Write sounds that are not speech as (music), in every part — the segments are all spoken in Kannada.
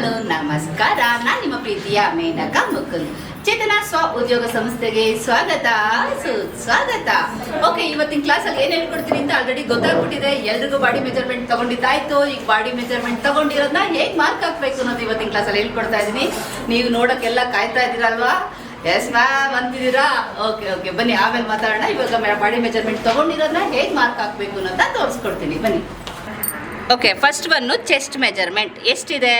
ಹಲೋ ನಮಸ್ಕಾರ. ನಾನು ನಿಮ್ಮ ಪ್ರೀತಿಯ ಮೇನಕ ಮುಕುಂದ್. ಚೇತನ ಸ್ವ ಉದ್ಯೋಗ ಸಂಸ್ಥೆಗೆ ಸ್ವಾಗತ. ಸುಸ್ವಾಗತ ಓಕೆ ಇವತ್ತಿನ ಕ್ಲಾಸಲ್ಲಿ ಏನ್ ಹೇಳ್ಕೊಡ್ತೀನಿ ಅಂತ ಆಲ್ರೆಡಿ ಗೊತ್ತಾಗ್ಬಿಟ್ಟಿದೆ. ಎಲ್ರಿಗೂ ಬಾಡಿ ಮೆಜರ್ಮೆಂಟ್ ತಗೊಂಡಿದ್ದಾಯ್ತು. ಈಗ ಬಾಡಿ ಮೆಜರ್ಮೆಂಟ್ ತಗೊಂಡಿರೋದನ್ನ ಹೇಗ್ ಮಾರ್ಕ್ ಹಾಕ್ಬೇಕು ಅನ್ನೋದು ಇವತ್ತಿನ ಕ್ಲಾಸಲ್ಲಿ ಹೇಳ್ಕೊಡ್ತಾ ಇದ್ದೀನಿ ನೀವು ನೋಡಕ್ಕೆಲ್ಲ ಕಾಯ್ತಾ ಇದ್ದೀರಲ್ವಾ? ಎಸ್ ಮ್ಯಾಮ್ ಅಂತಿದ್ದೀರಾ? ಓಕೆ ಓಕೆ ಬನ್ನಿ, ಆಮೇಲೆ ಮಾತಾಡೋಣ. ಇವಾಗ ಬಾಡಿ ಮೆಜರ್ಮೆಂಟ್ ತಗೊಂಡಿರೋದನ್ನ ಹೇಗ್ ಮಾರ್ಕ್ ಹಾಕ್ಬೇಕು ಅನ್ನೋದನ್ನ ತೋರಿಸ್ಕೊಡ್ತೀನಿ. ಬನ್ನಿ. ಓಕೆ ಫಸ್ಟ್ ಬನ್ನು ಚೆಸ್ಟ್ ಮೆಜರ್ಮೆಂಟ್ ಎಷ್ಟಿದೆ?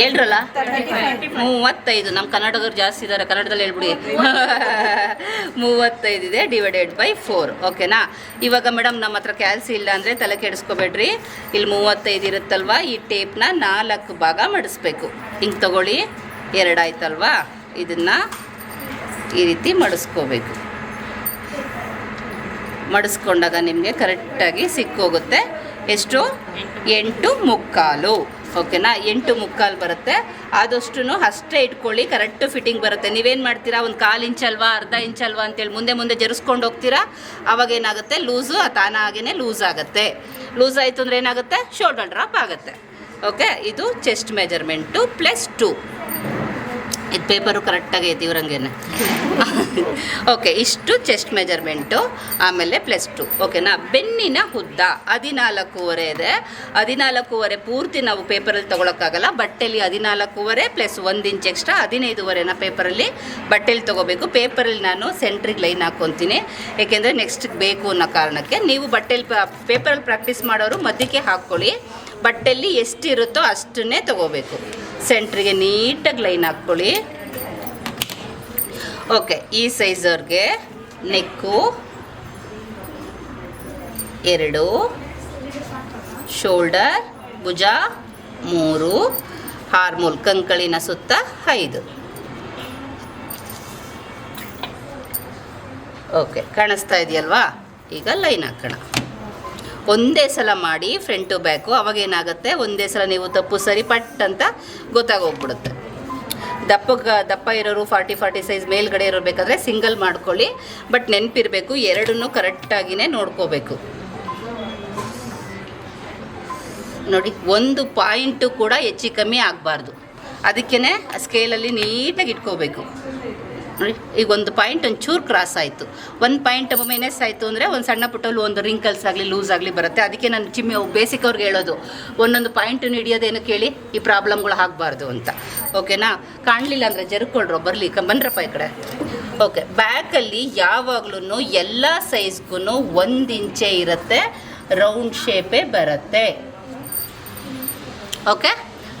ಹೇಳ್ರಲ್ಲ? ಮೂವತ್ತೈದು. ನಮ್ಮ ಕನ್ನಡದವ್ರು ಜಾಸ್ತಿ ಇದ್ದಾರೆ ಕನ್ನಡದಲ್ಲಿ ಹೇಳ್ಬಿಡಿ. ಮೂವತ್ತೈದು ಇದೆ ಡಿವೈಡೆಡ್ ಬೈ ಫೋರ್ ಓಕೆನಾ ಇವಾಗ ಮೇಡಮ್ ನಮ್ಮ ಹತ್ರ ಕ್ಯಾಲ್ಸಿ ಇಲ್ಲ ಅಂದರೆ ತಲೆ ಕೆಡಿಸ್ಕೋಬೇಡ್ರಿ. ಇಲ್ಲಿ ಮೂವತ್ತೈದು ಇರುತ್ತಲ್ವ? ಈ ಟೇಪ್ನ ನಾಲ್ಕು ಭಾಗ ಮಡಿಸ್ಬೇಕು. ಹಿಂಗೆ ತಗೊಳ್ಳಿ. ಎರಡಾಯ್ತಲ್ವಾ? ಇದನ್ನು ಈ ರೀತಿ ಮಡಿಸ್ಕೋಬೇಕು. ಮಡಿಸ್ಕೊಂಡಾಗ ನಿಮಗೆ ಕರೆಕ್ಟಾಗಿ ಸಿಕ್ಕೋಗುತ್ತೆ. ಎಷ್ಟು? ಎಂಟು ಮುಕ್ಕಾಲು. ಓಕೆನಾ? ಎಂಟು ಮುಕ್ಕಾಲು ಬರುತ್ತೆ. ಆದಷ್ಟು ಅಷ್ಟೇ ಇಟ್ಕೊಳ್ಳಿ, ಕರೆಕ್ಟ್ ಫಿಟ್ಟಿಂಗ್ ಬರುತ್ತೆ. ನೀವೇನು ಮಾಡ್ತೀರಾ? ಒಂದು ಕಾಲು ಇಂಚ್ ಅಲ್ವಾ, ಅರ್ಧ ಇಂಚ್ ಅಲ್ವಾ ಅಂತೇಳಿ ಮುಂದೆ ಮುಂದೆ ಜರಿಸ್ಕೊಂಡು ಹೋಗ್ತೀರಾ? ಅವಾಗ ಏನಾಗುತ್ತೆ? ಲೂಸು ತಾನಾಗೇ ಲೂಸ್ ಆಗುತ್ತೆ. ಲೂಸ್ ಆಯಿತು ಅಂದರೆ ಏನಾಗುತ್ತೆ? ಶೋಲ್ಡರ್ ಡ್ರಾಪ್ ಆಗುತ್ತೆ. ಓಕೆ? ಇದು ಚೆಸ್ಟ್ ಮೆಜರ್ಮೆಂಟು ಪ್ಲಸ್ ಟು. ಇದು ಪೇಪರು ಕರೆಕ್ಟಾಗಿ ಇವ್ರಂಗೇನೆ ಓಕೆ ಇಷ್ಟು ಚೆಸ್ಟ್ ಮೆಜರ್ಮೆಂಟು ಆಮೇಲೆ ಪ್ಲಸ್ ಟು ಓಕೆನಾ ಬೆನ್ನಿನ ಉದ್ದ, ಹದಿನಾಲ್ಕೂವರೆ ಇದೆ. ಹದಿನಾಲ್ಕೂವರೆ ಪೂರ್ತಿ ನಾವು ಪೇಪರಲ್ಲಿ ತೊಗೊಳಕ್ಕಾಗಲ್ಲ. ಬಟ್ಟೆಲಿ ಹದಿನಾಲ್ಕೂವರೆ ಪ್ಲಸ್ ಒಂದು ಇಂಚ್ ಎಕ್ಸ್ಟ್ರಾ ಹದಿನೈದುವರೆನ ಪೇಪರಲ್ಲಿ ಬಟ್ಟೆಲಿ ತೊಗೋಬೇಕು. ಪೇಪರಲ್ಲಿ ನಾನು ಸೆಂಟ್ರಿಗೆ ಲೈನ್ ಹಾಕ್ಕೊತೀನಿ ಏಕೆಂದರೆ ನೆಕ್ಸ್ಟ್ ಬೇಕು ಅನ್ನೋ ಕಾರಣಕ್ಕೆ ನೀವು ಬಟ್ಟೆಲಿ ಪೇಪರಲ್ಲಿ ಪ್ರಾಕ್ಟೀಸ್ ಮಾಡೋರು ಮಧ್ಯಕ್ಕೆ ಹಾಕ್ಕೊಳ್ಳಿ. ಬಟ್ಟೆಯಲ್ಲಿ ಎಷ್ಟಿರುತ್ತೋ ಅಷ್ಟನ್ನೇ ತಗೋಬೇಕು. ಸೆಂಟ್ರಿಗೆ ನೀಟಾಗಿ ಲೈನ್ ಹಾಕ್ಕೊಳ್ಳಿ. ಓಕೆ, ಈ ಸೈಜವ್ರಿಗೆ ನೆಕ್ಕು ಎರಡು, ಶೋಲ್ಡರ್ ಭುಜ ಮೂರು ಹಾರ್ಮೋಲ್ ಕಂಕಳಿನ ಸುತ್ತ ಐದು. ಓಕೆ, ಕಾಣಿಸ್ತಾ ಇದೆಯಲ್ವಾ? ಈಗ ಲೈನ್ ಹಾಕೋಣ. ಒಂದೇ ಸಲ ಮಾಡಿ ಫ್ರಂಟ್ ಟು ಬ್ಯಾಕು ಅವಾಗ ಏನಾಗುತ್ತೆ ಒಂದೇ ಸಲ ನೀವು ತಪ್ಪು ಸರಿ ಪಟ್ ಅಂತ ಗೊತ್ತಾಗೋಗ್ಬಿಡುತ್ತೆ. ದಪ್ಪ ದಪ್ಪ ಇರೋರು ಫಾರ್ಟಿ ಫಾರ್ಟಿ ಸೈಜ್ ಮೇಲ್ಗಡೆ ಇರೋರು ಬೇಕಾದರೆ ಸಿಂಗಲ್ ಮಾಡ್ಕೊಳ್ಳಿ. ಬಟ್ ನೆನಪಿರಬೇಕು, ಎರಡನ್ನೂ ಕರೆಕ್ಟಾಗಿಯೇ ನೋಡ್ಕೋಬೇಕು. ನೋಡಿ, ಒಂದು ಪಾಯಿಂಟು ಕೂಡ ಹೆಚ್ಚು ಕಮ್ಮಿ ಆಗಬಾರ್ದು. ಅದಕ್ಕೇ ಸ್ಕೇಲಲ್ಲಿ ನೀಟಾಗಿ ಇಟ್ಕೋಬೇಕು. ಈಗ ಒಂದು ಪಾಯಿಂಟ್ ಒಂಚೂರು ಕ್ರಾಸ್ ಆಯಿತು. ಒಂದು ಪಾಯಿಂಟ್ ಮೈನಸ್ ಆಯಿತು ಅಂದರೆ ಒಂದು ಸಣ್ಣ ಪುಟ್ಟಲ್ಲಿ ಒಂದು ರಿಂಕಲ್ಸ್ ಆಗಲಿ ಲೂಸ್ ಆಗಲಿ ಬರುತ್ತೆ. ಅದಕ್ಕೆ ನಾನು ಚಿಮ್ಮಿ ಬೇಸಿಕ್ ಅವ್ರಿಗೆ ಹೇಳೋದು. ಒಂದೊಂದು ಪಾಯಿಂಟನ್ನು ಹಿಡಿಯೋದೇನು ಕೇಳಿ ಈ ಪ್ರಾಬ್ಲಮ್ಗಳು ಆಗಬಾರ್ದು ಅಂತ. ಓಕೆನಾ ಕಾಣಲಿಲ್ಲ ಅಂದರೆ ಜರುಕೊಳ್ರೋ ಬರಲಿ ಬಂದ್ರಪ್ಪ ಈ ಕಡೆ. ಓಕೆ ಬ್ಯಾಕಲ್ಲಿ ಯಾವಾಗ್ಲೂ ಎಲ್ಲ ಸೈಜ್ಗೂ ಒಂದು ಇಂಚೆ ಇರುತ್ತೆ ರೌಂಡ್ ಶೇಪೇ ಬರುತ್ತೆ. ಓಕೆ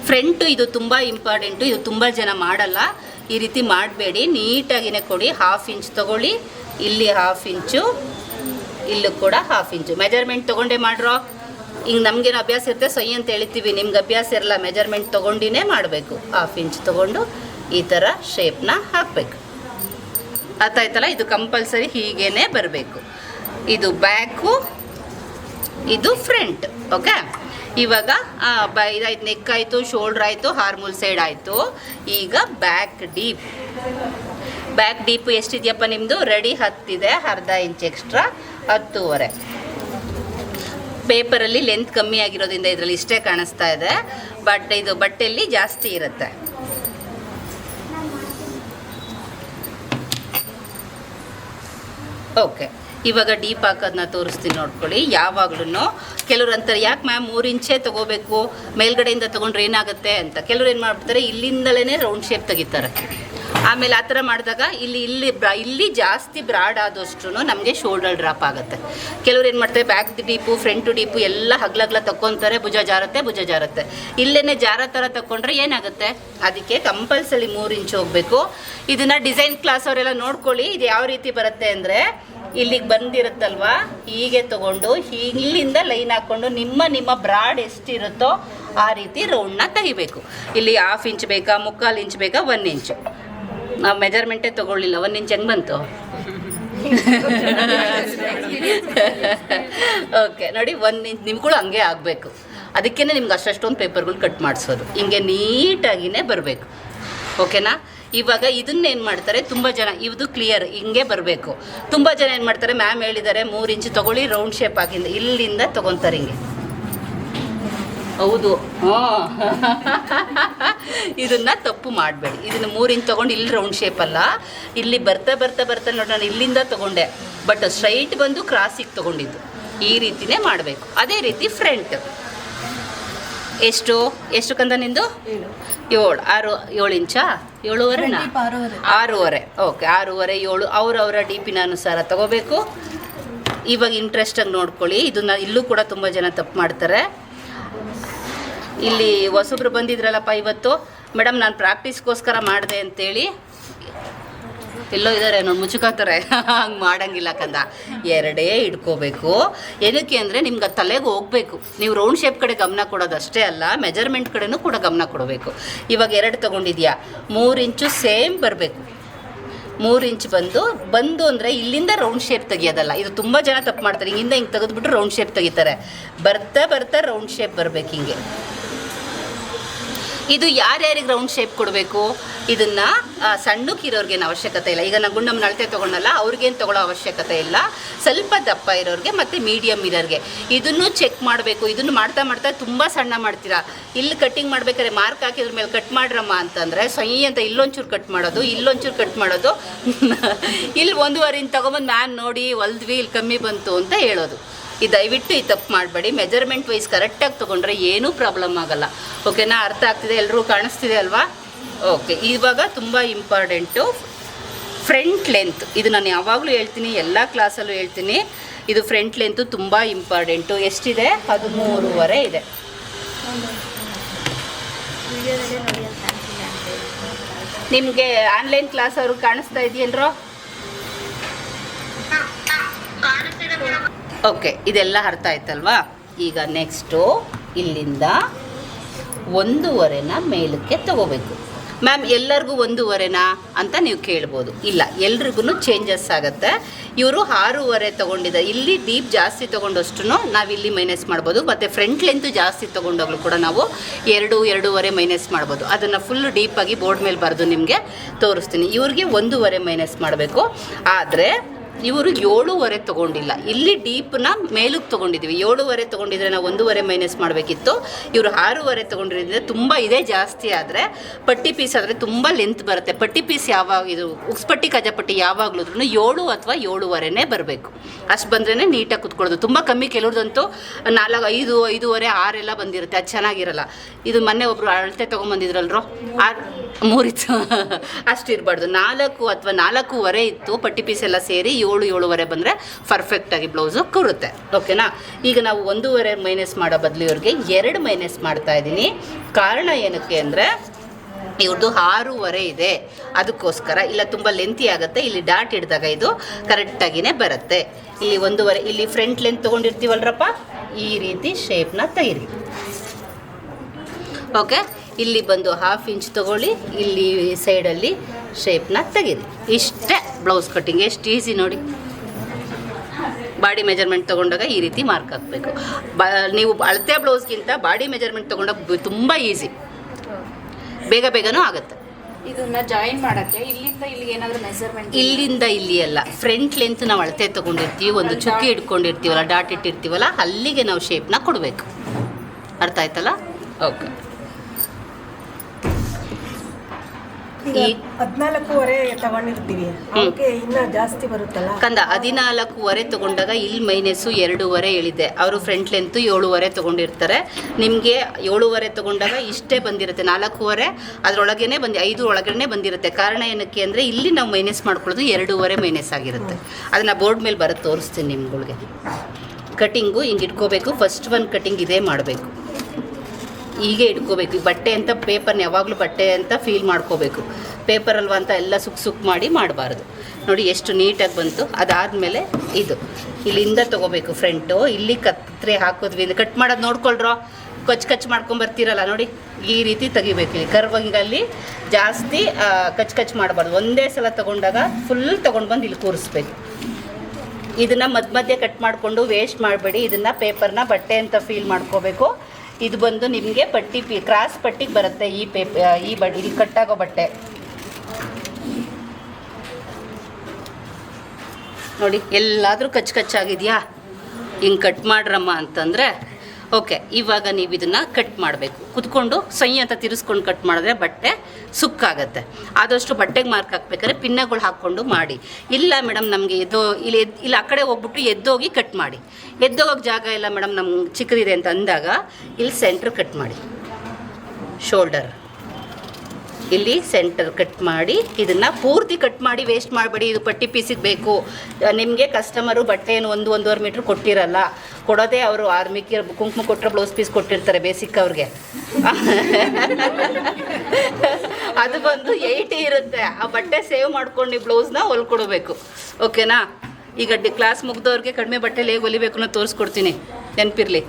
ಫ್ರಂಟು ಇದು ತುಂಬ ಇಂಪಾರ್ಟೆಂಟು ಇದು ತುಂಬ ಜನ ಮಾಡಲ್ಲ. ಈ ರೀತಿ ಮಾಡಬೇಡಿ. ನೀಟಾಗಿನೇ ಕೊಡಿ. ಹಾಫ್ ಇಂಚ್ ತೊಗೊಳ್ಳಿ. ಇಲ್ಲಿ ಹಾಫ್ ಇಂಚು ಇಲ್ಲೂ ಕೂಡ ಹಾಫ್ ಇಂಚು ಮೆಜರ್ಮೆಂಟ್ ತೊಗೊಂಡೇ ಮಾಡ್ರೋ ಹಿಂಗೆ ನಮಗೇನು ಅಭ್ಯಾಸ ಇರುತ್ತೆ? ಸೊಯ್ ಅಂತ ಹೇಳ್ತೀವಿ. ನಿಮ್ಗೆ ಅಭ್ಯಾಸ ಇರಲ್ಲ ಮೆಜರ್ಮೆಂಟ್ ತೊಗೊಂಡಿನೇ ಮಾಡಬೇಕು. ಹಾಫ್ ಇಂಚ್ ತೊಗೊಂಡು ಈ ಥರ ಶೇಪ್ನ ಹಾಕಬೇಕು. ಅರ್ಥ ಆಯ್ತಲ್ಲ ಇದು ಕಂಪಲ್ಸರಿ ಹೀಗೇ ಬರಬೇಕು. ಇದು ಬ್ಯಾಕು ಇದು ಫ್ರಂಟ್ ಓಕೆ ಇವಾಗ ಇದಾಯ್ತು ನೆಕ್ ಆಯಿತು ಶೋಲ್ಡ್ರ್ ಆಯಿತು ಹಾರ್ಮೋಲ್ ಸೈಡ್ ಆಯಿತು. ಈಗ ಬ್ಯಾಕ್ ಡೀಪ್ ಬ್ಯಾಕ್ ಡೀಪ್ ಎಷ್ಟಿದೆಯಪ್ಪ ನಿಮ್ಮದು ರೆಡಿ ಹತ್ತಿದೆ, ಅರ್ಧ ಇಂಚ್ ಎಕ್ಸ್ಟ್ರಾ ಹತ್ತೂವರೆ. ಪೇಪರಲ್ಲಿ ಲೆಂತ್ ಕಮ್ಮಿ ಆಗಿರೋದ್ರಿಂದ ಇದರಲ್ಲಿ ಇಷ್ಟೇ ಕಾಣಿಸ್ತಾ ಇದೆ. ಬಟ್ ಇದು ಬಟ್ಟೆಯಲ್ಲಿ ಜಾಸ್ತಿ ಇರುತ್ತೆ. ಓಕೆ ಇವಾಗ ಡೀಪ್ ಹಾಕೋದನ್ನ ತೋರಿಸ್ತೀನಿ ನೋಡ್ಕೊಳ್ಳಿ. ಯಾವಾಗ್ಲೂ ಕೆಲವ್ರು ಅಂತಾರೆ, ಯಾಕೆ ಮ್ಯಾಮ್ ಮೂರು ಇಂಚೇ ತೊಗೋಬೇಕು? ಮೇಲ್ಗಡೆಯಿಂದ ತೊಗೊಂಡ್ರೆ ಏನಾಗುತ್ತೆ? ಅಂತ. ಕೆಲವ್ರು ಏನು ಮಾಡ್ಬಿಡ್ತಾರೆ ಇಲ್ಲಿಂದಲೇ ರೌಂಡ್ ಶೇಪ್ ತೆಗಿತಾರೆ. ಆಮೇಲೆ ಆ ಥರ ಮಾಡಿದಾಗ ಇಲ್ಲಿ ಇಲ್ಲಿ ಇಲ್ಲಿ ಜಾಸ್ತಿ ಬ್ರಾಡ್ ಆದಷ್ಟು ನಮಗೆ ಶೋಲ್ಡರ್ ಡ್ರಾಪ್ ಆಗುತ್ತೆ. ಕೆಲವ್ರು ಏನು ಮಾಡ್ತಾರೆ, ಬ್ಯಾಕ್ ಡೀಪು, ಫ್ರಂಟು ಡೀಪು ಎಲ್ಲ ಹಗ್ಲಗ್ಲ ತಕ್ಕೊತಾರೆ, ಭುಜ ಜಾರತ್ತೆ ಭುಜ ಜಾರತ್ತೆ. ಇಲ್ಲೇ ಜಾರ ಥರ ತಗೊಂಡ್ರೆ ಏನಾಗುತ್ತೆ? ಅದಕ್ಕೆ ಕಂಪಲ್ಸರಿ ಮೂರು ಇಂಚು ಹೋಗಬೇಕು. ಇದನ್ನು ಡಿಸೈನ್ ಕ್ಲಾಸ್ ಅವರೆಲ್ಲ ನೋಡ್ಕೊಳ್ಳಿ, ಇದು ಯಾವ ರೀತಿ ಬರುತ್ತೆ ಅಂದರೆ ಇಲ್ಲಿಗೆ ಬಂದಿರುತ್ತಲ್ವಾ? ಹೀಗೆ ತಗೊಂಡು ಇಲ್ಲಿಂದ ಲೈನ್ ಹಾಕ್ಕೊಂಡು ನಿಮ್ಮ ನಿಮ್ಮ ಬ್ರಾಡ್ ಎಷ್ಟಿರುತ್ತೋ ಆ ರೀತಿ ರೌಂಡ್ನ ತೆಗಿಬೇಕು. ಇಲ್ಲಿ ಹಾಫ್ ಇಂಚ್ ಬೇಕಾ, ಮುಕ್ಕಾಲು ಇಂಚ್ ಬೇಕಾ ಒನ್ ಇಂಚು ನಾವು ಮೆಜರ್ಮೆಂಟೇ ತೊಗೊಳ್ಳಿಲ್ಲ. ಒನ್ ಇಂಚ್ ಹೆಂಗೆ ಬಂತು? ಓಕೆ ನೋಡಿ ಒನ್ ಇಂಚ್ ನಿಮ್ಗಳು ಹಂಗೆ ಆಗಬೇಕು. ಅದಕ್ಕೇ ನಿಮ್ಗೆ ಅಷ್ಟೊಂದು ಪೇಪರ್ಗಳು ಕಟ್ ಮಾಡಿಸೋದು. ಹಿಂಗೆ ನೀಟಾಗಿಯೇ ಬರಬೇಕು. ಓಕೆನಾ ಇವಾಗ ಇದನ್ನೇನು ಮಾಡ್ತಾರೆ? ತುಂಬ ಜನ ಇದು ಕ್ಲಿಯರ್ ಹಿಂಗೆ ಬರಬೇಕು. ತುಂಬ ಜನ ಏನು ಮಾಡ್ತಾರೆ? ಮ್ಯಾಮ್ ಹೇಳಿದ್ದಾರೆ, ಮೂರು ಇಂಚು ತೊಗೊಳ್ಳಿ ರೌಂಡ್ ಶೇಪ್ ಆಗಿಂದ, ಇಲ್ಲಿಂದ ತೊಗೊತಾರೆ ಹಿಂಗೆ. ಹೌದು. (laughs) ಇದನ್ನ ತಪ್ಪು ಮಾಡಬೇಡಿ. ಇದನ್ನು ಮೂರಿಂದ ತೊಗೊಂಡು, ಇಲ್ಲಿ ರೌಂಡ್ ಶೇಪ್ ಅಲ್ಲ. ಇಲ್ಲಿ ಬರ್ತಾ ಬರ್ತಾ ಬರ್ತಾ ನೋಡಿ ನಾನು ಇಲ್ಲಿಂದ ತೊಗೊಂಡೆ. ಬಟ್ ಸ್ಟ್ರೈಟ್ ಬಂದು ಕ್ರಾಸಿಗೆ ತೊಗೊಂಡಿದ್ದು. ಈ ರೀತಿನೇ ಮಾಡಬೇಕು. ಅದೇ ರೀತಿ ಫ್ರಂಟ್ ಎಷ್ಟು? ಎಷ್ಟು ಕಂದ ನಿಂದು? ಏಳು. ಆರು ಏಳು ಇಂಚ? ಏಳುವರೆ ಆರೂವರೆ. ಓಕೆ ಆರೂವರೆ ಏಳು. ಅವರವರ ಡಿ ಪಿನ ಅನುಸಾರ ತಗೋಬೇಕು. ಇವಾಗ ಇಂಟ್ರೆಸ್ಟಾಗಿ ನೋಡ್ಕೊಳ್ಳಿ. ಇದನ್ನ ಇಲ್ಲೂ ಕೂಡ ತುಂಬ ಜನ ತಪ್ಪು ಮಾಡ್ತಾರೆ. ಇಲ್ಲಿ ಹೊಸಬ್ರು ಬಂದಿದ್ರಲ್ಲಪ್ಪ ಇವತ್ತು. ಮೇಡಮ್ ನಾನು ಪ್ರಾಕ್ಟೀಸ್ಗೋಸ್ಕರ ಮಾಡಿದೆ ಅಂತೇಳಿ. ಎಲ್ಲೋ ಇದ್ದಾರೆ ನೋಡಿ ಮುಚ್ಚುಕೋತಾರೆ (laughs) ಹಂಗೆ ಮಾಡಂಗಿಲ್ಲ ಕಂದ. ಎರಡೇ ಇಟ್ಕೋಬೇಕು ಏನಕ್ಕೆ ಅಂದರೆ ನಿಮ್ಗೆ ತಲೆಗೆ ಹೋಗಬೇಕು. ನೀವು ರೌಂಡ್ ಶೇಪ್ ಕಡೆ ಗಮನ ಕೊಡೋದು ಅಷ್ಟೇ ಅಲ್ಲ ಮೆಜರ್ಮೆಂಟ್ ಕಡೆನೂ ಕೂಡ ಗಮನ ಕೊಡಬೇಕು. ಇವಾಗ ಎರಡು ತೊಗೊಂಡಿದ್ಯಾ? ಮೂರು ಇಂಚು ಸೇಮ್ ಬರಬೇಕು. ಮೂರು ಇಂಚ್ ಬಂದು ಬಂದು ಅಂದರೆ ಇಲ್ಲಿಂದ ರೌಂಡ್ ಶೇಪ್ ತೆಗಿಯೋದಲ್ಲ. ಇದು ತುಂಬ ಜನ ತಪ್ಪು ಮಾಡ್ತಾರೆ. ಹಿಂಗಿಂದ ಹಿಂಗೆ ತೆಗೆದ್ಬಿಟ್ಟು ರೌಂಡ್ ಶೇಪ್ ತೆಗಿತಾರೆ. ಬರ್ತಾ ಬರ್ತಾ ರೌಂಡ್ ಶೇಪ್ ಬರಬೇಕು ಹಿಂಗೆ. ಇದು ಯಾರ್ಯಾರಿಗೆ ರೌಂಡ್ ಶೇಪ್ ಕೊಡಬೇಕು? ಇದನ್ನ ಸಣ್ಣಕ್ಕೆ ಸಣ್ಣಕ್ಕಿರೋರ್ಗೇನು ಅವಶ್ಯಕತೆ ಇಲ್ಲ. ಈಗ ನಾನು ಗುಂಡಮ್ಮನ ಅಳತೆ ತೊಗೊಂಡಲ್ಲ, ಅವ್ರಿಗೇನು ತೊಗೊಳ್ಳೋ ಅವಶ್ಯಕತೆ ಇಲ್ಲ. ಸ್ವಲ್ಪ ದಪ್ಪ ಇರೋರಿಗೆ ಮತ್ತು ಮೀಡಿಯಮ್ ಇರೋರಿಗೆ. ಇದನ್ನು ಚೆಕ್ ಮಾಡಬೇಕು. ಇದನ್ನು ಮಾಡ್ತಾ ಮಾಡ್ತಾ ತುಂಬ ಸಣ್ಣ ಮಾಡ್ತೀರಾ? ಇಲ್ಲಿ ಕಟ್ಟಿಂಗ್ ಮಾಡ್ಬೇಕಾದ್ರೆ ಮಾರ್ಕ್ ಹಾಕಿದ್ರ ಮೇಲೆ ಕಟ್ ಮಾಡ್ರಮ್ಮ ಅಂತಂದರೆ, ಸೈ ಅಂತ ಇಲ್ಲೊಂಚೂರು ಕಟ್ ಮಾಡೋದು, ಇಲ್ಲೊಂಚೂರು ಕಟ್ ಮಾಡೋದು. (laughs) ಇಲ್ಲಿ ಒಂದೂವರೆ ಇಂಚ್ ತೊಗೊಂಬಂದು ನಾನು ನೋಡಿ ಹೊಲ್ದ್ವಿ ಇಲ್ಲಿ ಕಮ್ಮಿ ಬಂತು ಅಂತ ಹೇಳೋದು. ಈ ದಯವಿಟ್ಟು ಈ ತಪ್ಪು ಮಾಡಬೇಡಿ. ಮೆಜರ್ಮೆಂಟ್ ವೈಸ್ ಕರೆಕ್ಟಾಗಿ ತೊಗೊಂಡ್ರೆ ಏನೂ ಪ್ರಾಬ್ಲಮ್ ಆಗಲ್ಲ. ಓಕೆನಾ? ಅರ್ಥ ಆಗ್ತಿದೆ? ಎಲ್ಲರೂ ಕಾಣಿಸ್ತಿದೆ ಅಲ್ವಾ? ಓಕೆ, ಇವಾಗ ತುಂಬ ಇಂಪಾರ್ಟೆಂಟು ಫ್ರಂಟ್ ಲೆಂತ್ ಇದು ನಾನು ಯಾವಾಗಲೂ ಹೇಳ್ತೀನಿ, ಎಲ್ಲ ಕ್ಲಾಸಲ್ಲೂ ಹೇಳ್ತೀನಿ. ಇದು ಫ್ರಂಟ್ ಲೆಂತು ತುಂಬ ಇಂಪಾರ್ಟೆಂಟು ಎಷ್ಟಿದೆ? ಹದಿಮೂರುವರೆ ಇದೆ. ನಿಮಗೆ ಆನ್ಲೈನ್ ಕ್ಲಾಸ್ ಅವರು ಕಾಣಿಸ್ತಾ ಇದೆಯಲ್ರೋ ಓಕೆ, ಇದೆಲ್ಲ ಅರ್ಥ ಆಯ್ತಲ್ವಾ? ಈಗ ನೆಕ್ಸ್ಟು ಇಲ್ಲಿಂದ ಒಂದೂವರೆನ ಮೇಲಕ್ಕೆ ತಗೋಬೇಕು. ಮ್ಯಾಮ್, ಎಲ್ಲರಿಗೂ ಒಂದೂವರೆನಾ ಅಂತ ನೀವು ಕೇಳ್ಬೋದು. ಇಲ್ಲ ಎಲ್ರಿಗೂ ಚೇಂಜಸ್ ಆಗುತ್ತೆ. ಇವರು ಆರೂವರೆ ತೊಗೊಂಡಿದ್ದ ಇಲ್ಲಿ ಡೀಪ್ ಜಾಸ್ತಿ ತೊಗೊಂಡಷ್ಟು ನಾವಿಲ್ಲಿ ಮೈನಸ್ ಮಾಡ್ಬೋದು. ಮತ್ತು ಫ್ರಂಟ್ ಲೆಂತ್ ಜಾಸ್ತಿ ತೊಗೊಂಡೋಗ್ಲು ಕೂಡ ನಾವು ಎರಡು, ಎರಡೂವರೆ ಮೈನಸ್ ಮಾಡ್ಬೋದು. ಅದನ್ನು ಫುಲ್ ಡೀಪಾಗಿ ಬೋರ್ಡ್ ಮೇಲೆ ಬರೆದು ನಿಮಗೆ ತೋರಿಸ್ತೀನಿ. ಇವ್ರಿಗೆ ಒಂದೂವರೆ ಮೈನಸ್ ಮಾಡಬೇಕು. ಆದರೆ ಇವರು ಏಳುವರೆ ತೊಗೊಂಡಿಲ್ಲ. ಇಲ್ಲಿ ಡೀಪ್ನ ಮೇಲಕ್ಕೆ ತೊಗೊಂಡಿದ್ದೀವಿ ಏಳುವರೆ ತೊಗೊಂಡಿದ್ರೆ ನಾವು ಒಂದೂವರೆ ಮೈನಸ್ ಮಾಡಬೇಕಿತ್ತು. ಇವರು ಆರೂವರೆ ತೊಗೊಂಡಿದ್ರೆ ತುಂಬ ಇದೇ ಜಾಸ್ತಿ ಆದರೆ ಪಟ್ಟಿ ಪೀಸ್ ಆದರೆ ತುಂಬ ಲೆಂತ್ ಬರುತ್ತೆ. ಪಟ್ಟಿ ಪೀಸ್ ಯಾವಾಗ ಇದು ಉಕ್ಸ್ಪಟ್ಟಿ ಕಜಪಟ್ಟಿ ಯಾವಾಗಲೂ ಏಳು ಅಥವಾ ಏಳುವರೆನೇ ಬರಬೇಕು. ಅಷ್ಟು ಬಂದ್ರೇ ನೀಟಾಗಿ ಕುತ್ಕೊಳ್ಳೋದು. ತುಂಬ ಕಮ್ಮಿ ಕೆಲವ್ರದಂತೂ ನಾಲ್ಕು, ಐದು, ಐದೂವರೆ, ಆರೆಲ್ಲ ಬಂದಿರುತ್ತೆ. ಅದು ಚೆನ್ನಾಗಿರಲ್ಲ. ಇದು ಮೊನ್ನೆ ಒಬ್ಬರು ಅಳತೆ ತೊಗೊಂಬಂದಿದ್ರಲ್ರೋ? ಆರು, ಮೂರಿತ್ತು. (laughs) ಅಷ್ಟು ಇರಬಾರ್ದು. ನಾಲ್ಕು ಅಥವಾ ನಾಲ್ಕೂವರೆ ಇತ್ತು ಪಟ್ಟಿ ಪೀಸ್ ಎಲ್ಲ ಸೇರಿ ಏಳು, ಏಳುವರೆ ಬಂದರೆ ಪರ್ಫೆಕ್ಟಾಗಿ ಬ್ಲೌಸು ಕೂರುತ್ತೆ. ಓಕೆನಾ ಈಗ ನಾವು ಒಂದೂವರೆ ಮೈನಸ್ ಮಾಡೋ ಬದಲು ಇವ್ರಿಗೆ ಎರಡು ಮೈನಸ್ ಮಾಡ್ತಾ ಇದ್ದೀನಿ. ಕಾರಣ ಏನಕ್ಕೆ ಅಂದರೆ ಇವ್ರದ್ದು ಆರೂವರೆ ಇದೆ. ಅದಕ್ಕೋಸ್ಕರ ಇಲ್ಲ, ತುಂಬ ಲೆಂತಿ ಆಗುತ್ತೆ. ಇಲ್ಲಿ ಡಾಟ್ ಹಿಡಿದಾಗ ಇದು ಕರೆಕ್ಟಾಗಿಯೇ ಬರುತ್ತೆ. ಇಲ್ಲಿ ಒಂದೂವರೆ, ಇಲ್ಲಿ ಫ್ರಂಟ್ ಲೆಂತ್ ತೊಗೊಂಡಿರ್ತೀವಲ್ರಪ್ಪ? ಈ ರೀತಿ ಶೇಪ್ನ ತೆಗಿರಿ ಓಕೆ ಇಲ್ಲಿ ಬಂದು ಹಾಫ್ ಇಂಚ್ ತೊಗೊಳ್ಳಿ. ಇಲ್ಲಿ ಸೈಡಲ್ಲಿ ಶೇಪ್ನ ತೆಗೀರಿ. ಇಷ್ಟೇ ಬ್ಲೌಸ್ ಕಟ್ಟಿಂಗ್ ಎಷ್ಟು ಈಸಿ ನೋಡಿ. ಬಾಡಿ ಮೆಜರ್ಮೆಂಟ್ ತೊಗೊಂಡಾಗ ಈ ರೀತಿ ಮಾರ್ಕ್ ಹಾಕಬೇಕು. ಬ ನೀವು ಅಳತೆ ಬ್ಲೌಸ್ಗಿಂತ ಬಾಡಿ ಮೆಜರ್ಮೆಂಟ್ ತೊಗೊಂಡಾಗ ತುಂಬ ಈಸಿ ಬೇಗ ಬೇಗನೂ ಆಗುತ್ತೆ. ಇದನ್ನ ಜಾಯಿನ್ ಮಾಡಕ್ಕೆ ಇಲ್ಲಿಂದ ಇಲ್ಲಿಗೆ ಏನಾದರೂ ಇಲ್ಲಿಂದ ಇಲ್ಲಿ ಅಲ್ಲ ಫ್ರಂಟ್ ಲೆಂತ್ ನಾವು ಅಳತೆ ತೊಗೊಂಡಿರ್ತೀವಿ ಒಂದು ಚುಕ್ಕಿ ಇಟ್ಕೊಂಡಿರ್ತೀವಲ್ಲ ಡಾಟ್ ಇಟ್ಟಿರ್ತೀವಲ್ಲ ಅಲ್ಲಿಗೆ ನಾವು ಶೇಪ್ನ ಕೊಡಬೇಕು. ಅರ್ಥ ಆಯ್ತಲ್ಲ? ಓಕೆ ಈಗ ಈ- ಹದಿನಾಲ್ಕೂವರೆ ತಗೊಂಡಿರ್ತೀವಿ. ಅವಕ್ಕೆ ಇನ್ನ ಜಾಸ್ತಿ ಬರುತ್ತಲ್ಲ? ಕಂದ ಹದಿನಾಲ್ಕೂವರೆ ತಗೊಂಡಾಗ ಇಲ್ಲಿ ಮೈನಸ್ಸು ಎರಡೂವರೆ ಹೇಳಿದೆ ಅವರು ಫ್ರಂಟ್ ಲೆಂತ್ ಏಳುವರೆ ತಗೊಂಡಿರ್ತಾರೆ. ನಿಮಗೆ ಏಳುವರೆ ತಗೊಂಡಾಗ ಇಷ್ಟೇ ಬಂದಿರುತ್ತೆ. ನಾಲ್ಕೂವರೆ ಅದ್ರೊಳಗೇನೆ ಬಂದಿ ಐದು ಒಳಗಡೆ ಬಂದಿರುತ್ತೆ. ಕಾರಣ ಏನಕ್ಕೆ ಅಂದರೆ ಇಲ್ಲಿ ನಾವು ಮೈನಸ್ ಮಾಡ್ಕೊಳ್ಳೋದು ಎರಡೂವರೆ ಮೈನಸ್ ಆಗಿರುತ್ತೆ. ಅದನ್ನ ಬೋರ್ಡ್ ಮೇಲೆ ಬರೋದು ತೋರಿಸ್ತೀನಿ ನಿಮ್ಗಳಿಗೆ. ಕಟಿಂಗು ಹಿಂಗೆ ಇಟ್ಕೋಬೇಕು. ಫಸ್ಟ್ ಒನ್ ಕಟಿಂಗ್ ಇದೇ ಮಾಡಬೇಕು. ಹೀಗೆ ಇಟ್ಕೋಬೇಕು. ಬಟ್ಟೆ ಅಂತ ಪೇಪರ್ನ ಯಾವಾಗಲೂ ಬಟ್ಟೆ ಅಂತ ಫೀಲ್ ಮಾಡ್ಕೋಬೇಕು. ಪೇಪರ್ ಅಲ್ವಾ ಅಂತ ಎಲ್ಲ ಸುಕ್ ಸುಕ್ ಮಾಡಿ ಮಾಡಬಾರ್ದು. ನೋಡಿ ಎಷ್ಟು ನೀಟಾಗಿ ಬಂತು. ಅದಾದಮೇಲೆ ಇದು. ಇಲ್ಲಿಂದ ತೊಗೋಬೇಕು ಫ್ರಂಟು ಇಲ್ಲಿ ಕತ್ತರಿ ಹಾಕೋದ್ವಿ ಕಟ್ ಮಾಡೋದು ನೋಡ್ಕೊಳ್ರೋ? ಕಚ್ ಕಚ್ ಮಾಡ್ಕೊಂಬರ್ತೀರಲ್ಲ ನೋಡಿ. ಈ ರೀತಿ ತೆಗಿಬೇಕು ಇಲ್ಲಿ. ಕರ್ವಂಗಲ್ಲಿ ಜಾಸ್ತಿ ಕಚ್ ಕಚ್ ಮಾಡಬಾರ್ದು. ಒಂದೇ ಸಲ ತೊಗೊಂಡಾಗ ಫುಲ್ ತೊಗೊಂಡು ಬಂದು ಇಲ್ಲಿ ಕೂರಿಸ್ಬೇಕು. ಇದನ್ನು ಮಧ್ಯ ಮಧ್ಯೆ ಕಟ್ ಮಾಡಿಕೊಂಡು ವೇಸ್ಟ್ ಮಾಡಬೇಡಿ. ಇದನ್ನು ಪೇಪರ್ನ ಬಟ್ಟೆ ಅಂತ ಫೀಲ್ ಮಾಡ್ಕೋಬೇಕು. ಇದು ಬಂದು ನಿಮಗೆ ಪಟ್ಟಿ ಪಿ, ಕ್ರಾಸ್ ಪಟ್ಟಿಗೆ ಬರುತ್ತೆ ಈ ಪೇಪ ಈ ಬ ಇಲ್ಲಿ ಕಟ್ಟಾಗೋ ಬಟ್ಟೆ. ನೋಡಿ, ಎಲ್ಲಾದರೂ ಕಚ್ ಕಚ್ಚಾಗಿದೆಯಾ? ಹಿಂಗೆ ಕಟ್ ಮಾಡ್ರಮ್ಮ ಅಂತಂದರೆ ಓಕೆ ಇವಾಗ ನೀವು ಇದನ್ನು ಕಟ್ ಮಾಡಬೇಕು. ಕುತ್ಕೊಂಡು ಸೈ ಅಂತ ತಿರ್ಸ್ಕೊಂಡು ಕಟ್ ಮಾಡಿದ್ರೆ ಬಟ್ಟೆ ಸುಕ್ಕಾಗತ್ತೆ. ಆದಷ್ಟು ಬಟ್ಟೆಗೆ ಮಾರ್ಕ್ ಹಾಕ್ಬೇಕಾದ್ರೆ ಪಿನ್ನಗಳು ಹಾಕ್ಕೊಂಡು ಮಾಡಿ. ಇಲ್ಲ ಮೇಡಮ್ ನಮಗೆ ಇದು ಇಲ್ಲಿ ಎದ್ದು ಇಲ್ಲಿ ಆ ಕಡೆ ಹೋಗ್ಬಿಟ್ಟು ಎದ್ದೋಗಿ ಕಟ್ ಮಾಡಿ. ಎದ್ದೋಗೋಕೆ ಜಾಗ ಇಲ್ಲ ಮೇಡಮ್ ನಮ್ಗೆ ಚಿಕ್ಕದಿದೆ ಅಂತ ಅಂದಾಗ ಇಲ್ಲಿ ಸೆಂಟ್ರ್ ಕಟ್ ಮಾಡಿ. ಶೋಲ್ಡರ್ ಇಲ್ಲಿ ಸೆಂಟರ್ ಕಟ್ ಮಾಡಿ, ಇದನ್ನು ಪೂರ್ತಿ ಕಟ್ ಮಾಡಿ ವೇಸ್ಟ್ ಮಾಡಬೇಡಿ, ಇದು ಪಟ್ಟಿ ಪೀಸಿಗೆ ಬೇಕು. ನಿಮಗೆ ಕಸ್ಟಮರು ಬಟ್ಟೆ ಒಂದು ಒಂದೂವರೆ ಮೀಟ್ರ್ ಕೊಟ್ಟಿರಲ್ಲ, ಕೊಡೋದೇ ಅವರು ಆರು ಕುಂಕುಮ ಕೊಟ್ಟರೆ ಬ್ಲೌಸ್ ಪೀಸ್ ಕೊಟ್ಟಿರ್ತಾರೆ ಬೇಸಿಕ್ ಅವ್ರಿಗೆ. (laughs) ಅದು ಬಂದು ಏಯ್ಟಿ ಇರುತ್ತೆ. ಆ ಬಟ್ಟೆ ಸೇವ್ ಮಾಡ್ಕೊಂಡು ಬ್ಲೌಸ್ನ ಹೊಲ್ಕೊಡ್ಬೇಕು ಓಕೆನಾ ಈಗ ಕ್ಲಾಸ್ ಮುಗ್ದವ್ರಿಗೆ ಕಡಿಮೆ ಬಟ್ಟೆಲಿ ಹೇಗೆ ಹೊಲಿಬೇಕು ಅನ್ನೋ ತೋರಿಸ್ಕೊಡ್ತೀನಿ. ನೆನಪಿರಲಿ.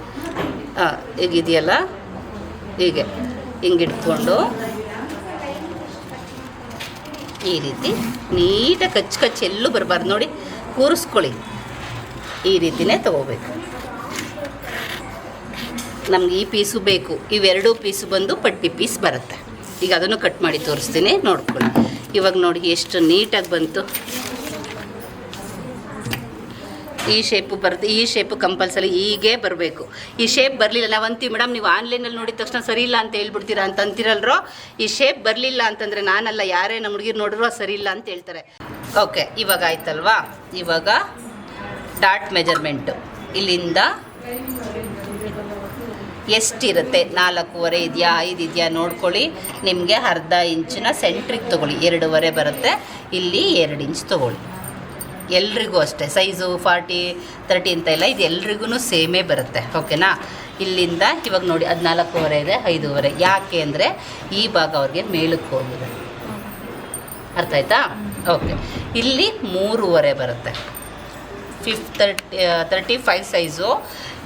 ಹಾಂ ಈಗಿದೆಯಲ್ಲ ಹೀಗೆ. ಹಿಂಗಿಟ್ಕೊಂಡು ಈ ರೀತಿ ನೀಟಾಗಿ ಕಚ್ಚಿ ಕಚ್ಚು ಎಲ್ಲೂ ಬರಬಾರ್ದು. ನೋಡಿ, ಕೂರಿಸ್ಕೊಳ್ಳಿ. ಈ ರೀತಿನೇ ತಗೋಬೇಕು. ನಮ್ಗೆ ಈ ಪೀಸು ಬೇಕು. ಇವೆರಡು ಪೀಸು ಬಂದು ಪಟ್ಟಿ ಪೀಸ್ ಬರುತ್ತೆ. ಈಗ ಅದನ್ನು ಕಟ್ ಮಾಡಿ ತೋರಿಸ್ತೀನಿ. ನೋಡ್ಕೊಳ್ಳಿ. ಇವಾಗ ನೋಡಿ ಎಷ್ಟು ನೀಟಾಗಿ ಬಂತು. ಈ ಶೇಪು ಬರುತ್ತೆ ಈ ಶೇಪು ಕಂಪಲ್ಸರಿ ಹೀಗೆ ಬರಬೇಕು. ಈ ಶೇಪ್ ಬರಲಿಲ್ಲ, ನಾವು ಅಂತೀವಿ, ಮೇಡಮ್, ನೀವು ಆನ್ಲೈನಲ್ಲಿ ನೋಡಿದ ತಕ್ಷಣ ಸರಿ ಇಲ್ಲ ಅಂತ ಹೇಳ್ಬಿಡ್ತೀರಾ ಅಂತ ಅಂತಿರಲ್ರೋ? ಈ ಶೇಪ್ ಬರಲಿಲ್ಲ ಅಂತಂದರೆ ನಾನಲ್ಲ ಯಾರೇ ನಮ್ಮ ಹುಡುಗಿರು ನೋಡಿದ್ರು ಸರಿ ಇಲ್ಲ ಅಂತ ಹೇಳ್ತಾರೆ. ಓಕೆ ಇವಾಗ ಆಯ್ತಲ್ವಾ? ಇವಾಗ ಡಾಟ್ ಮೆಜರ್ಮೆಂಟು ಇಲ್ಲಿಂದ ಎಷ್ಟಿರುತ್ತೆ? ನಾಲ್ಕೂವರೆ ಇದೆಯಾ, ಐದು ಇದೆಯಾ ನೋಡ್ಕೊಳ್ಳಿ. ನಿಮಗೆ ಅರ್ಧ ಇಂಚಿನ ಸೆಂಟ್ರಿಗೆ ತೊಗೊಳ್ಳಿ. ಎರಡೂವರೆ ಬರುತ್ತೆ. ಇಲ್ಲಿ ಎರಡು ಇಂಚ್ ತೊಗೊಳ್ಳಿ. ಎಲ್ರಿಗೂ ಅಷ್ಟೇ. ಸೈಜು ಫಾರ್ಟಿ ತರ್ಟಿ ಅಂತ ಇಲ್ಲ ಇದು ಎಲ್ರಿಗೂ ಸೇಮೇ ಬರುತ್ತೆ. ಓಕೆನಾ ಇಲ್ಲಿಂದ ಇವಾಗ ನೋಡಿ ಹದಿನಾಲ್ಕೂವರೆ ಇದೆ, ಐದೂವರೆ. ಯಾಕೆ ಅಂದರೆ ಈ ಭಾಗ ಅವ್ರಿಗೆ ಮೇಲಕ್ಕೆ ಹೋಗಿದೆ. ಅರ್ಥ ಆಯ್ತಾ? ಓಕೆ ಇಲ್ಲಿ ಮೂರುವರೆ ಬರುತ್ತೆ. ಫಿಫ್ ತರ್ಟಿ ತರ್ಟಿ ಫೈವ್ ಸೈಜು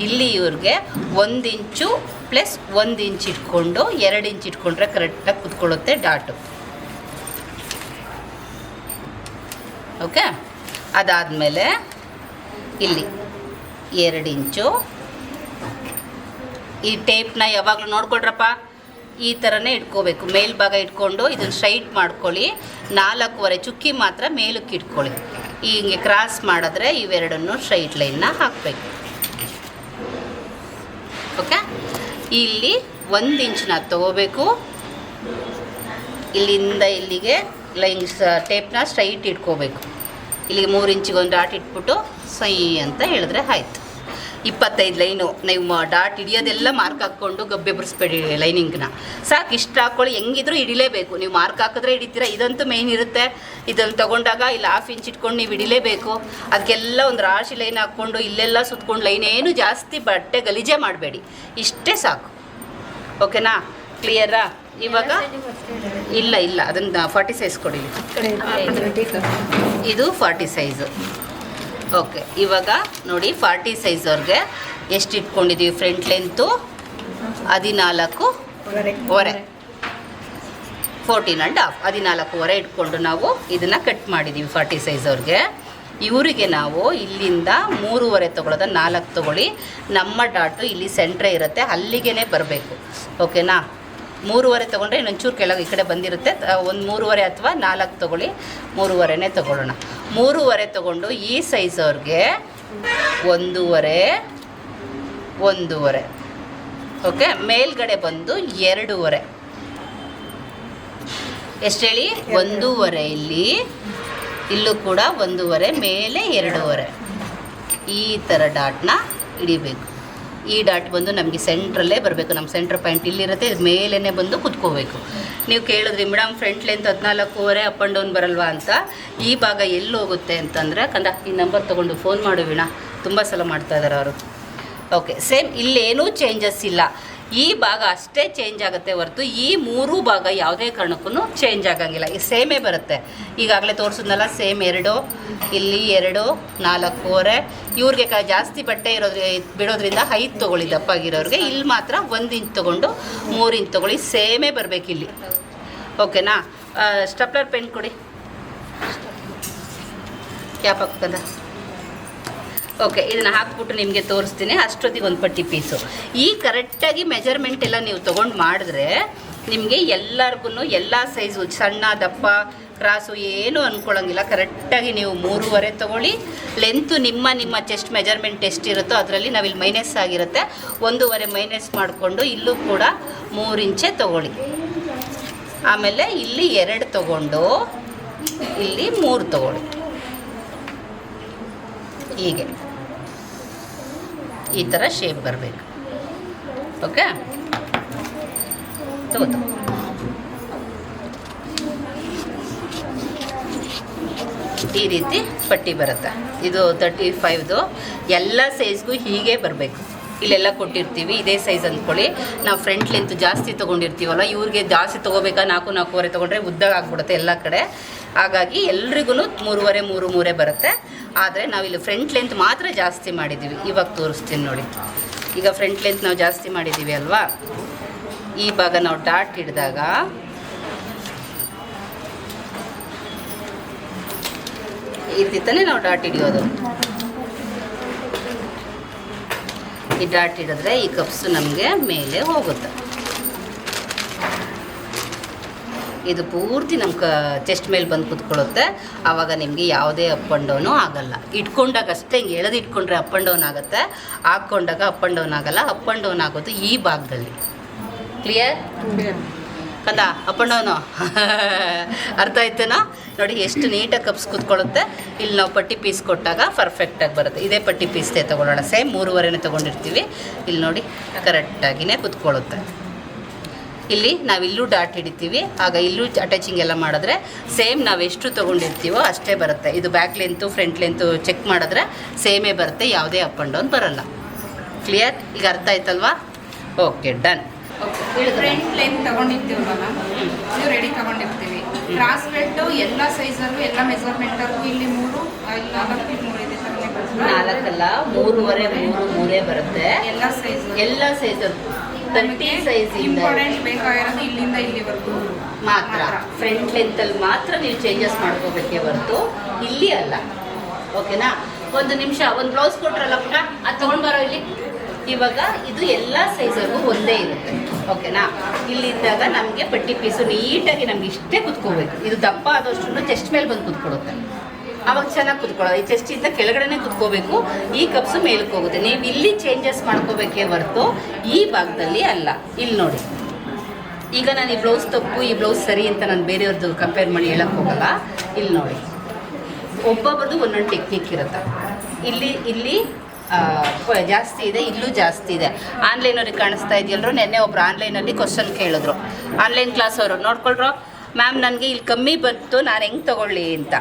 ಇಲ್ಲಿ ಇವ್ರಿಗೆ ಒಂದು ಇಂಚು ಪ್ಲಸ್ ಒಂದು ಇಂಚ್ ಇಟ್ಕೊಂಡು, ಎರಡು ಇಂಚ್ ಇಟ್ಕೊಂಡ್ರೆ ಕರೆಕ್ಟಾಗಿ ಕುತ್ಕೊಳ್ಳುತ್ತೆ ಡಾಟು ಓಕೆ ಅದಾದಮೇಲೆ ಇಲ್ಲಿ ಎರಡು ಇಂಚು. ಈ ಟೇಪ್ನ ಯಾವಾಗಲೂ ನೋಡ್ಕೊಳ್ರಪ್ಪ. ಈ ಥರನೇ ಇಟ್ಕೋಬೇಕು. ಮೇಲ್ಭಾಗ ಇಟ್ಕೊಂಡು ಇದನ್ನು ಸ್ಟ್ರೈಟ್ ಮಾಡ್ಕೊಳ್ಳಿ. ನಾಲ್ಕೂವರೆ ಚುಕ್ಕಿ ಮಾತ್ರ ಮೇಲಕ್ಕೆ ಇಟ್ಕೊಳ್ಳಿ. ಹಿಂಗೆ ಕ್ರಾಸ್ ಮಾಡಿದ್ರೆ ಇವೆರಡನ್ನು ಸ್ಟ್ರೈಟ್ ಲೈನ್ನ ಹಾಕಬೇಕು. ಓಕೆ ಇಲ್ಲಿ ಒಂದು ಇಂಚನ್ನ ತಗೋಬೇಕು. ಇಲ್ಲಿಂದ ಇಲ್ಲಿಗೆ ಲೈನ್ಸ್ ಟೇಪ್ನ ಸ್ಟ್ರೈಟ್ ಇಟ್ಕೋಬೇಕು. ಇಲ್ಲಿಗೆ ಮೂರು ಇಂಚಿಗೆ ಒಂದು ಡಾಟ್ ಇಟ್ಬಿಟ್ಟು ಸೈ ಅಂತ ಹೇಳಿದ್ರೆ ಆಯ್ತು. ಇಪ್ಪತ್ತೈದು ಲೈನು ನೀವು ಡಾಟ್ ಹಿಡಿಯೋದೆಲ್ಲ ಮಾರ್ಕ್ ಹಾಕ್ಕೊಂಡು ಗಬ್ಬೆ ಬರ್ಸ್ಬೇಡಿ ಲೈನಿಂಗ್ನ. ಸಾಕು, ಇಷ್ಟು ಹಾಕ್ಕೊಳ್ಳಿ. ಹೆಂಗಿದ್ರು ಹಿಡಿಲೇಬೇಕು. ನೀವು ಮಾರ್ಕ್ ಹಾಕಿದ್ರೆ ಹಿಡಿತೀರ? ಇದಂತೂ ಮೇಯ್ನ್ ಇರುತ್ತೆ. ಇದನ್ನು ತೊಗೊಂಡಾಗ ಇಲ್ಲಿ ಹಾಫ್ ಇಂಚ್ ಇಟ್ಕೊಂಡು ನೀವು ಹಿಡಿಲೇಬೇಕು. ಅದಕ್ಕೆಲ್ಲ ಒಂದು ರಾಶಿ ಲೈನ್ ಹಾಕ್ಕೊಂಡು ಇಲ್ಲೆಲ್ಲ ಸುತ್ಕೊಂಡು ಲೈನ್ ಏನು ಜಾಸ್ತಿ ಬಟ್ಟೆ ಗಲೀಜೆ ಮಾಡಬೇಡಿ. ಇಷ್ಟೇ ಸಾಕು. ಓಕೆನಾ? ಕ್ಲಿಯರಾ ಇವಾಗ ಇಲ್ಲ ಇಲ್ಲ. ಅದನ್ನು ಫಾರ್ಟಿ ಸೈಜ್ ಕೊಡಿ ಇದು ಫಾರ್ಟಿ ಸೈಜು. ಓಕೆ ಇವಾಗ ನೋಡಿ ಫಾರ್ಟಿ ಸೈಜ್ ಅವ್ರಿಗೆ ಎಷ್ಟು ಇಟ್ಕೊಂಡಿದ್ದೀವಿ ಫ್ರಂಟ್ ಲೆಂತು? ಹದಿನಾಲ್ಕು ವರೆ ಫೋರ್ಟೀನ್ ಆ್ಯಂಡ್ ಹಾಫ್ ಹದಿನಾಲ್ಕೂವರೆ ಇಟ್ಕೊಂಡು ನಾವು ಇದನ್ನು ಕಟ್ ಮಾಡಿದ್ದೀವಿ ಫಾರ್ಟಿ ಸೈಜ್ ಅವ್ರಿಗೆ. ಇವರಿಗೆ ನಾವು ಇಲ್ಲಿಂದ ಮೂರುವರೆ ತೊಗೊಳೋದ ನಾಲ್ಕು ತೊಗೊಳ್ಳಿ. ನಮ್ಮ ಡಾಟು ಇಲ್ಲಿ ಸೆಂಟ್ರೇ ಇರುತ್ತೆ ಅಲ್ಲಿಗೆ ಬರಬೇಕು. ಓಕೆನಾ? ಮೂರುವರೆ ತೊಗೊಂಡ್ರೆ ಇನ್ನೊಂಚೂರು ಕೆಳಗೆ ಈ ಕಡೆ ಬಂದಿರುತ್ತೆ. ಒಂದು ಮೂರುವರೆ ಅಥವಾ ನಾಲ್ಕು ತೊಗೊಳ್ಳಿ. ಮೂರುವರೆನೇ ತೊಗೊಳ್ಳೋಣ. ಮೂರುವರೆ ತೊಗೊಂಡು ಈ ಸೈಜ್ ಅವ್ರಿಗೆ ಒಂದೂವರೆ ಒಂದೂವರೆ. ಓಕೆ ಮೇಲ್ಗಡೆ ಬಂದು ಎರಡೂವರೆ. ಎಷ್ಟು ಹೇಳಿ? ಒಂದೂವರೆ ಇಲ್ಲಿ. ಇಲ್ಲೂ ಕೂಡ ಒಂದೂವರೆ, ಮೇಲೆ ಎರಡೂವರೆ. ಈ ಥರ ಡಾಟ್ನ ಹಿಡಿಬೇಕು. ಈ ಡಾಟ್ ಬಂದು ನಮಗೆ ಸೆಂಟ್ರಲ್ಲೇ ಬರಬೇಕು. ನಮ್ಮ ಸೆಂಟ್ರ್ ಪಾಯಿಂಟ್ ಇಲ್ಲಿರುತ್ತೆ, ಇದು ಮೇಲೇ ಬಂದು ಕುತ್ಕೋಬೇಕು. ನೀವು ಕೇಳಿದ್ರಿ ಮೇಡಮ್ ಫ್ರಂಟ್ ಲೆಂತ್ ಹದಿನಾಲ್ಕೂವರೆ ಅಪ್ ಆ್ಯಂಡ್ ಡೌನ್ ಬರಲ್ವಾ ಅಂತ? ಈ ಭಾಗ ಎಲ್ಲಿ ಹೋಗುತ್ತೆ ಅಂತಂದರೆ, ಕಂದ, ಈ ನಂಬರ್ ತೊಗೊಂಡು ಫೋನ್ ಮಾಡು ವೀಣಾ. ತುಂಬ ಸಲ ಮಾಡ್ತಾ ಇದ್ದಾರೆ ಅವರು. ಓಕೆ ಸೇಮ್ ಇಲ್ಲೇನೂ ಚೇಂಜಸ್ ಇಲ್ಲ. ಈ ಭಾಗ ಅಷ್ಟೇ ಚೇಂಜ್ ಆಗುತ್ತೆ ಹೊರತು ಈ ಮೂರೂ ಭಾಗ ಯಾವುದೇ ಕಾರಣಕ್ಕೂ ಚೇಂಜ್ ಆಗಂಗಿಲ್ಲ. ಈ ಸೇಮೇ ಬರುತ್ತೆ. ಈಗಾಗಲೇ ತೋರಿಸಿದ್ನಲ್ಲ, ಸೇಮ್ ಎರಡು, ಇಲ್ಲಿ ಎರಡು, ನಾಲ್ಕೂವರೆ. ಇವ್ರಿಗೆ ಕ ಜಾಸ್ತಿ ಬಟ್ಟೆ ಇರೋದ್ರ, ಬಿಡೋದ್ರಿಂದ ಐದು ತೊಗೊಳ್ಳಿ, ದಪ್ಪಾಗಿರೋರಿಗೆ. ಇಲ್ಲಿ ಮಾತ್ರ ಒಂದು ಇಂಚ್ ತೊಗೊಂಡು ಮೂರು ಇಂಚ್ ತೊಗೊಳ್ಳಿ, ಸೇಮೇ ಬರಬೇಕು ಇಲ್ಲಿ. ಓಕೆನಾ? ಸ್ಟಪ್ಲರ್ ಪೆನ್ ಕೊಡಿ. ಯಾಪಕ್ಕದ ಓಕೆ ಇದನ್ನು ಹಾಕ್ಬಿಟ್ಟು ನಿಮಗೆ ತೋರಿಸ್ತೀನಿ. ಅಷ್ಟೊತ್ತಿಗೆ ಒಂದು ಪಟ್ಟಿ ಪೀಸು ಈ ಕರೆಕ್ಟಾಗಿ ಮೆಜರ್ಮೆಂಟ್ ಎಲ್ಲ ನೀವು ತೊಗೊಂಡು ಮಾಡಿದ್ರೆ ನಿಮಗೆ ಎಲ್ಲರಿಗೂ ಎಲ್ಲ ಸೈಜು ಸಣ್ಣ, ದಪ್ಪ, ಕ್ರಾಸು ಏನೂ ಅಂದ್ಕೊಳ್ಳೋಂಗಿಲ್ಲ ಕರೆಕ್ಟಾಗಿ ನೀವು ಮೂರುವರೆ ತೊಗೊಳ್ಳಿ. ಲೆಂತು ನಿಮ್ಮ ನಿಮ್ಮ ಚೆಸ್ಟ್ ಮೆಜರ್ಮೆಂಟ್ ಎಷ್ಟಿರುತ್ತೋ ಅದರಲ್ಲಿ ನಾವಿಲ್ಲಿ ಮೈನಸ್ ಆಗಿರುತ್ತೆ. ಒಂದೂವರೆ ಮೈನಸ್ ಮಾಡಿಕೊಂಡು ಇಲ್ಲೂ ಕೂಡ ಮೂರು ಇಂಚೆ ತೊಗೊಳ್ಳಿ. ಆಮೇಲೆ ಇಲ್ಲಿ ಎರಡು ತಗೊಂಡು, ಇಲ್ಲಿ ಮೂರು ತಗೊಳ್ಳಿ. ಹೀಗೆ. ಈ ಥರ ಶೇಪ್ ಬರಬೇಕು. ಓಕೆ ತಗೋತು. ಈ ರೀತಿ ಪಟ್ಟಿ ಬರುತ್ತೆ. ಇದು ತರ್ಟಿ ಫೈವ್ದು ಎಲ್ಲ ಸೈಜ್ಗೂ ಹೀಗೆ ಬರಬೇಕು. ಇಲ್ಲೆಲ್ಲ ಕೊಟ್ಟಿರ್ತೀವಿ, ಇದೇ ಸೈಜ್ ಅಂದ್ಕೊಳ್ಳಿ ನಾವು ಫ್ರಂಟ್ ಲೆಂತ್ ಜಾಸ್ತಿ ತೊಗೊಂಡಿರ್ತೀವಲ್ಲ, ಇವ್ರಿಗೆ ಜಾಸ್ತಿ ತೊಗೋಬೇಕಾ ನಾಲ್ಕು ನಾಲ್ಕೂವರೆ ತೊಗೊಂಡ್ರೆ ಉದ್ದ ಆಗ್ಬಿಡುತ್ತೆ ಎಲ್ಲ ಕಡೆ. ಹಾಗಾಗಿ ಎಲ್ರಿಗೂ ಮೂರುವರೆ, ಮೂರು, ಮೂರೇ ಬರುತ್ತೆ. ಆದರೆ ನಾವಿಲ್ಲಿ ಫ್ರಂಟ್ ಲೆಂತ್ ಮಾತ್ರ ಜಾಸ್ತಿ ಮಾಡಿದ್ದೀವಿ ಇವಾಗ ತೋರಿಸ್ತೀನಿ ನೋಡಿ. ಈಗ ಫ್ರಂಟ್ ಲೆಂತ್ ನಾವು ಜಾಸ್ತಿ ಮಾಡಿದ್ದೀವಿ ಅಲ್ವಾ? ಈ ಭಾಗ ನಾವು ಡಾಟ್ ಹಿಡಿದಾಗ ಈ ನಾವು ಡಾಟ್ ಹಿಡಿಯೋದು. ಈ ಡಾಟ್ ಹಿಡಿದ್ರೆ ಈ ಕಪ್ಸು ನಮಗೆ ಮೇಲೆ ಹೋಗುತ್ತೆ. ಇದು ಪೂರ್ತಿ ನಮ್ಮ ಕ ಚೆಸ್ಟ್ ಮೇಲೆ ಬಂದು ಕುತ್ಕೊಳ್ಳುತ್ತೆ. ಆವಾಗ ನಿಮಗೆ ಯಾವುದೇ ಅಪ್ ಆ್ಯಂಡ್ ಡೌನು ಆಗಲ್ಲ. ಇಟ್ಕೊಂಡಾಗ ಅಷ್ಟೇ ಹಿಂಗೆ ಎಳೆದು ಇಟ್ಕೊಂಡ್ರೆ ಅಪ್ ಆ್ಯಂಡ್ ಡೌನ್ ಆಗುತ್ತೆ. ಹಾಕ್ಕೊಂಡಾಗ ಅಪ್ ಆ್ಯಂಡ್ ಡೌನ್ ಆಗಲ್ಲ. ಅಪ್ ಆ್ಯಂಡ್ ಡೌನ್ ಆಗೋದು ಈ ಭಾಗದಲ್ಲಿ. ಕ್ಲಿಯರ್ ಕಂದ ಅಪ್ ಆ್ಯಂಡ್ ಡೌನು ಅರ್ಥ ಆಯ್ತೇನೋ? ನೋಡಿ ಎಷ್ಟು ನೀಟಾಗಿ ಕಪ್ಸ್ ಕುತ್ಕೊಳ್ಳುತ್ತೆ. ಇಲ್ಲಿ ನಾವು ಪಟ್ಟಿ ಪೀಸ್ ಕೊಟ್ಟಾಗ ಪರ್ಫೆಕ್ಟಾಗಿ ಬರುತ್ತೆ. ಇದೇ ಪಟ್ಟಿ ಪೀಸ್ದೇ ತೊಗೊಳ್ಳೋಣ. ಸೇಮ್ ಮೂರುವರೆನೇ ತೊಗೊಂಡಿರ್ತೀವಿ. ಇಲ್ಲಿ ನೋಡಿ ಕರೆಕ್ಟಾಗಿಯೇ ಕುತ್ಕೊಳ್ಳುತ್ತೆ. ಇಲ್ಲಿ ನಾವು ಇಲ್ಲೂ ಡಾಟ್ ಹಿಡಿತೀವಿ. ಆಗ ಇಲ್ಲೂ ಅಟ್ಯಾಚಿಂಗ್ ಎಲ್ಲ ಮಾಡಿದ್ರೆ ಸೇಮ್ ನಾವು ಎಷ್ಟು ತೊಗೊಂಡಿರ್ತೀವೋ ಅಷ್ಟೇ ಬರುತ್ತೆ. ಇದು back length front length check ಮಾಡಿದ್ರೆ ಸೇಮೇ ಬರುತ್ತೆ ಯಾವುದೇ ಅಪ್ ಆ್ಯಂಡ್ ಡೌನ್ ಬರಲ್ಲ. ಕ್ಲಿಯರ್ ಈಗ ಅರ್ಥ ಆಯ್ತಲ್ವಾ? ಓಕೆ ಡನ್ ಫ್ರಂಟ್ ಲೆಂತ್ ತಗೊಂಡಿರ್ತೀವಲ್ಲ ಮ್ಯಾಮ್ ಇದು ರೆಡಿ ತಗೊಂಡಿರ್ತೀವಿ. ಕ್ರಾಸ್ ಬೆಲ್ಟು ಎಲ್ಲ ಸೈಜಲ್ಲೂ ಎಲ್ಲ ಮೆಜರ್ಮೆಂಟಲ್ಲೂ ಇಲ್ಲಿ ಮೂರು ಇಲ್ಲಿ ನಾಲ್ಕು ಇಲ್ಲಿ ಮೂರು ಇದೆ ತಗೊಂಡೆ ಬರ್ತದೆ. ನಾಲ್ಕಲ್ಲ ಮೂರುವರೆ ಮೂರು ಮೂರೇ ಬರುತ್ತೆ. ಎಲ್ಲ ಸೈಜ್ ಎಲ್ಲ ಸೈಜ್ ತರ್ಟಿ ಸೈಜ್ ಇಂಪಾರ್ಟೆಂಟ್ ಬೇಕಾಗಿರೋದು ಇಲ್ಲಿಂದ ಇಲ್ಲಿವರೆಗೂ. ಮಾತ್ರ. ಫ್ರಂಟ್ ಲೆಂತಲ್ಲಿ ಮಾತ್ರ ನೀವು ಚೇಂಜಸ್ ಮಾಡ್ಕೋಬೇಕೇ ಹೊರತು ಇಲ್ಲಿ ಅಲ್ಲ. ಓಕೆನಾ ಒಂದು ನಿಮಿಷ ಒಂದು ಬ್ಲೌಸ್ ಕೊಟ್ರಲ್ಲ ಪುಟ ಅದು ತೊಗೊಂಡು ಬರೋ ಇಲ್ಲಿ. ಇವಾಗ ಇದು ಎಲ್ಲ ಸೈಜಲ್ಲೂ ಒಂದೇ ಇರುತ್ತೆ. ಓಕೆನಾ ಇಲ್ಲಿದ್ದಾಗ ನಮಗೆ ಪಟ್ಟಿ ಪೀಸು ನೀಟಾಗಿ ನಮ್ಗೆ ಇಷ್ಟೇ ಕುತ್ಕೋಬೇಕು. ಇದು ದಪ್ಪ ಆದಷ್ಟು ಚೆಸ್ಟ್ ಮೇಲೆ ಬಂದು ಕುತ್ಕೊಳ್ಳುತ್ತೆ ಅವಾಗ ಚೆನ್ನಾಗಿ ಕುತ್ಕೊಳ್ಳೋದು. ಈ ಚೆಸ್ಟಿಂದ ಕೆಳಗಡೆನೆ ಕುತ್ಕೋಬೇಕು. ಈ ಕಪ್ಸು ಮೇಲಕ್ಕೆ ಹೋಗುತ್ತೆ. ನೀವು ಇಲ್ಲಿ ಚೇಂಜಸ್ ಮಾಡ್ಕೋಬೇಕೇ ಹೊರತು ಈ ಭಾಗದಲ್ಲಿ ಅಲ್ಲ. ಇಲ್ಲಿ ನೋಡಿ. ಈಗ ನಾನು ಈ ಬ್ಲೌಸ್ ತಪ್ಪು, ಈ ಬ್ಲೌಸ್ ಸರಿ ಅಂತ ನಾನು ಬೇರೆಯವ್ರದ್ದು ಕಂಪೇರ್ ಮಾಡಿ ಹೇಳಕ್ಕೆ ಹೋಗಲ್ಲ. ಇಲ್ಲಿ ನೋಡಿ. ಒಬ್ಬೊಬ್ರದ್ದು ಒಂದೊಂದು ಟೆಕ್ನಿಕ್ ಇರುತ್ತೆ. ಇಲ್ಲಿ ಇಲ್ಲಿ ಜಾಸ್ತಿ ಇದೆ, ಇಲ್ಲೂ ಜಾಸ್ತಿ ಇದೆ. ಆನ್ಲೈನವ್ರಿಗೆ ಕಾಣಿಸ್ತಾ ಇದೆಯಲ್ಲರೂ ನೆನ್ನೆ ಒಬ್ರು ಆನ್ಲೈನಲ್ಲಿ ಕ್ವಶನ್ ಕೇಳಿದ್ರು. ಆನ್ಲೈನ್ ಕ್ಲಾಸ್ ಅವರು. ನೋಡ್ಕೊಳ್ರು? ಮ್ಯಾಮ್ ನನಗೆ ಇಲ್ಲಿ ಕಮ್ಮಿ ಬಂತು. ನಾನು ಹೆಂಗೆ ತೊಗೊಳ್ಳಿ? ಅಂತ.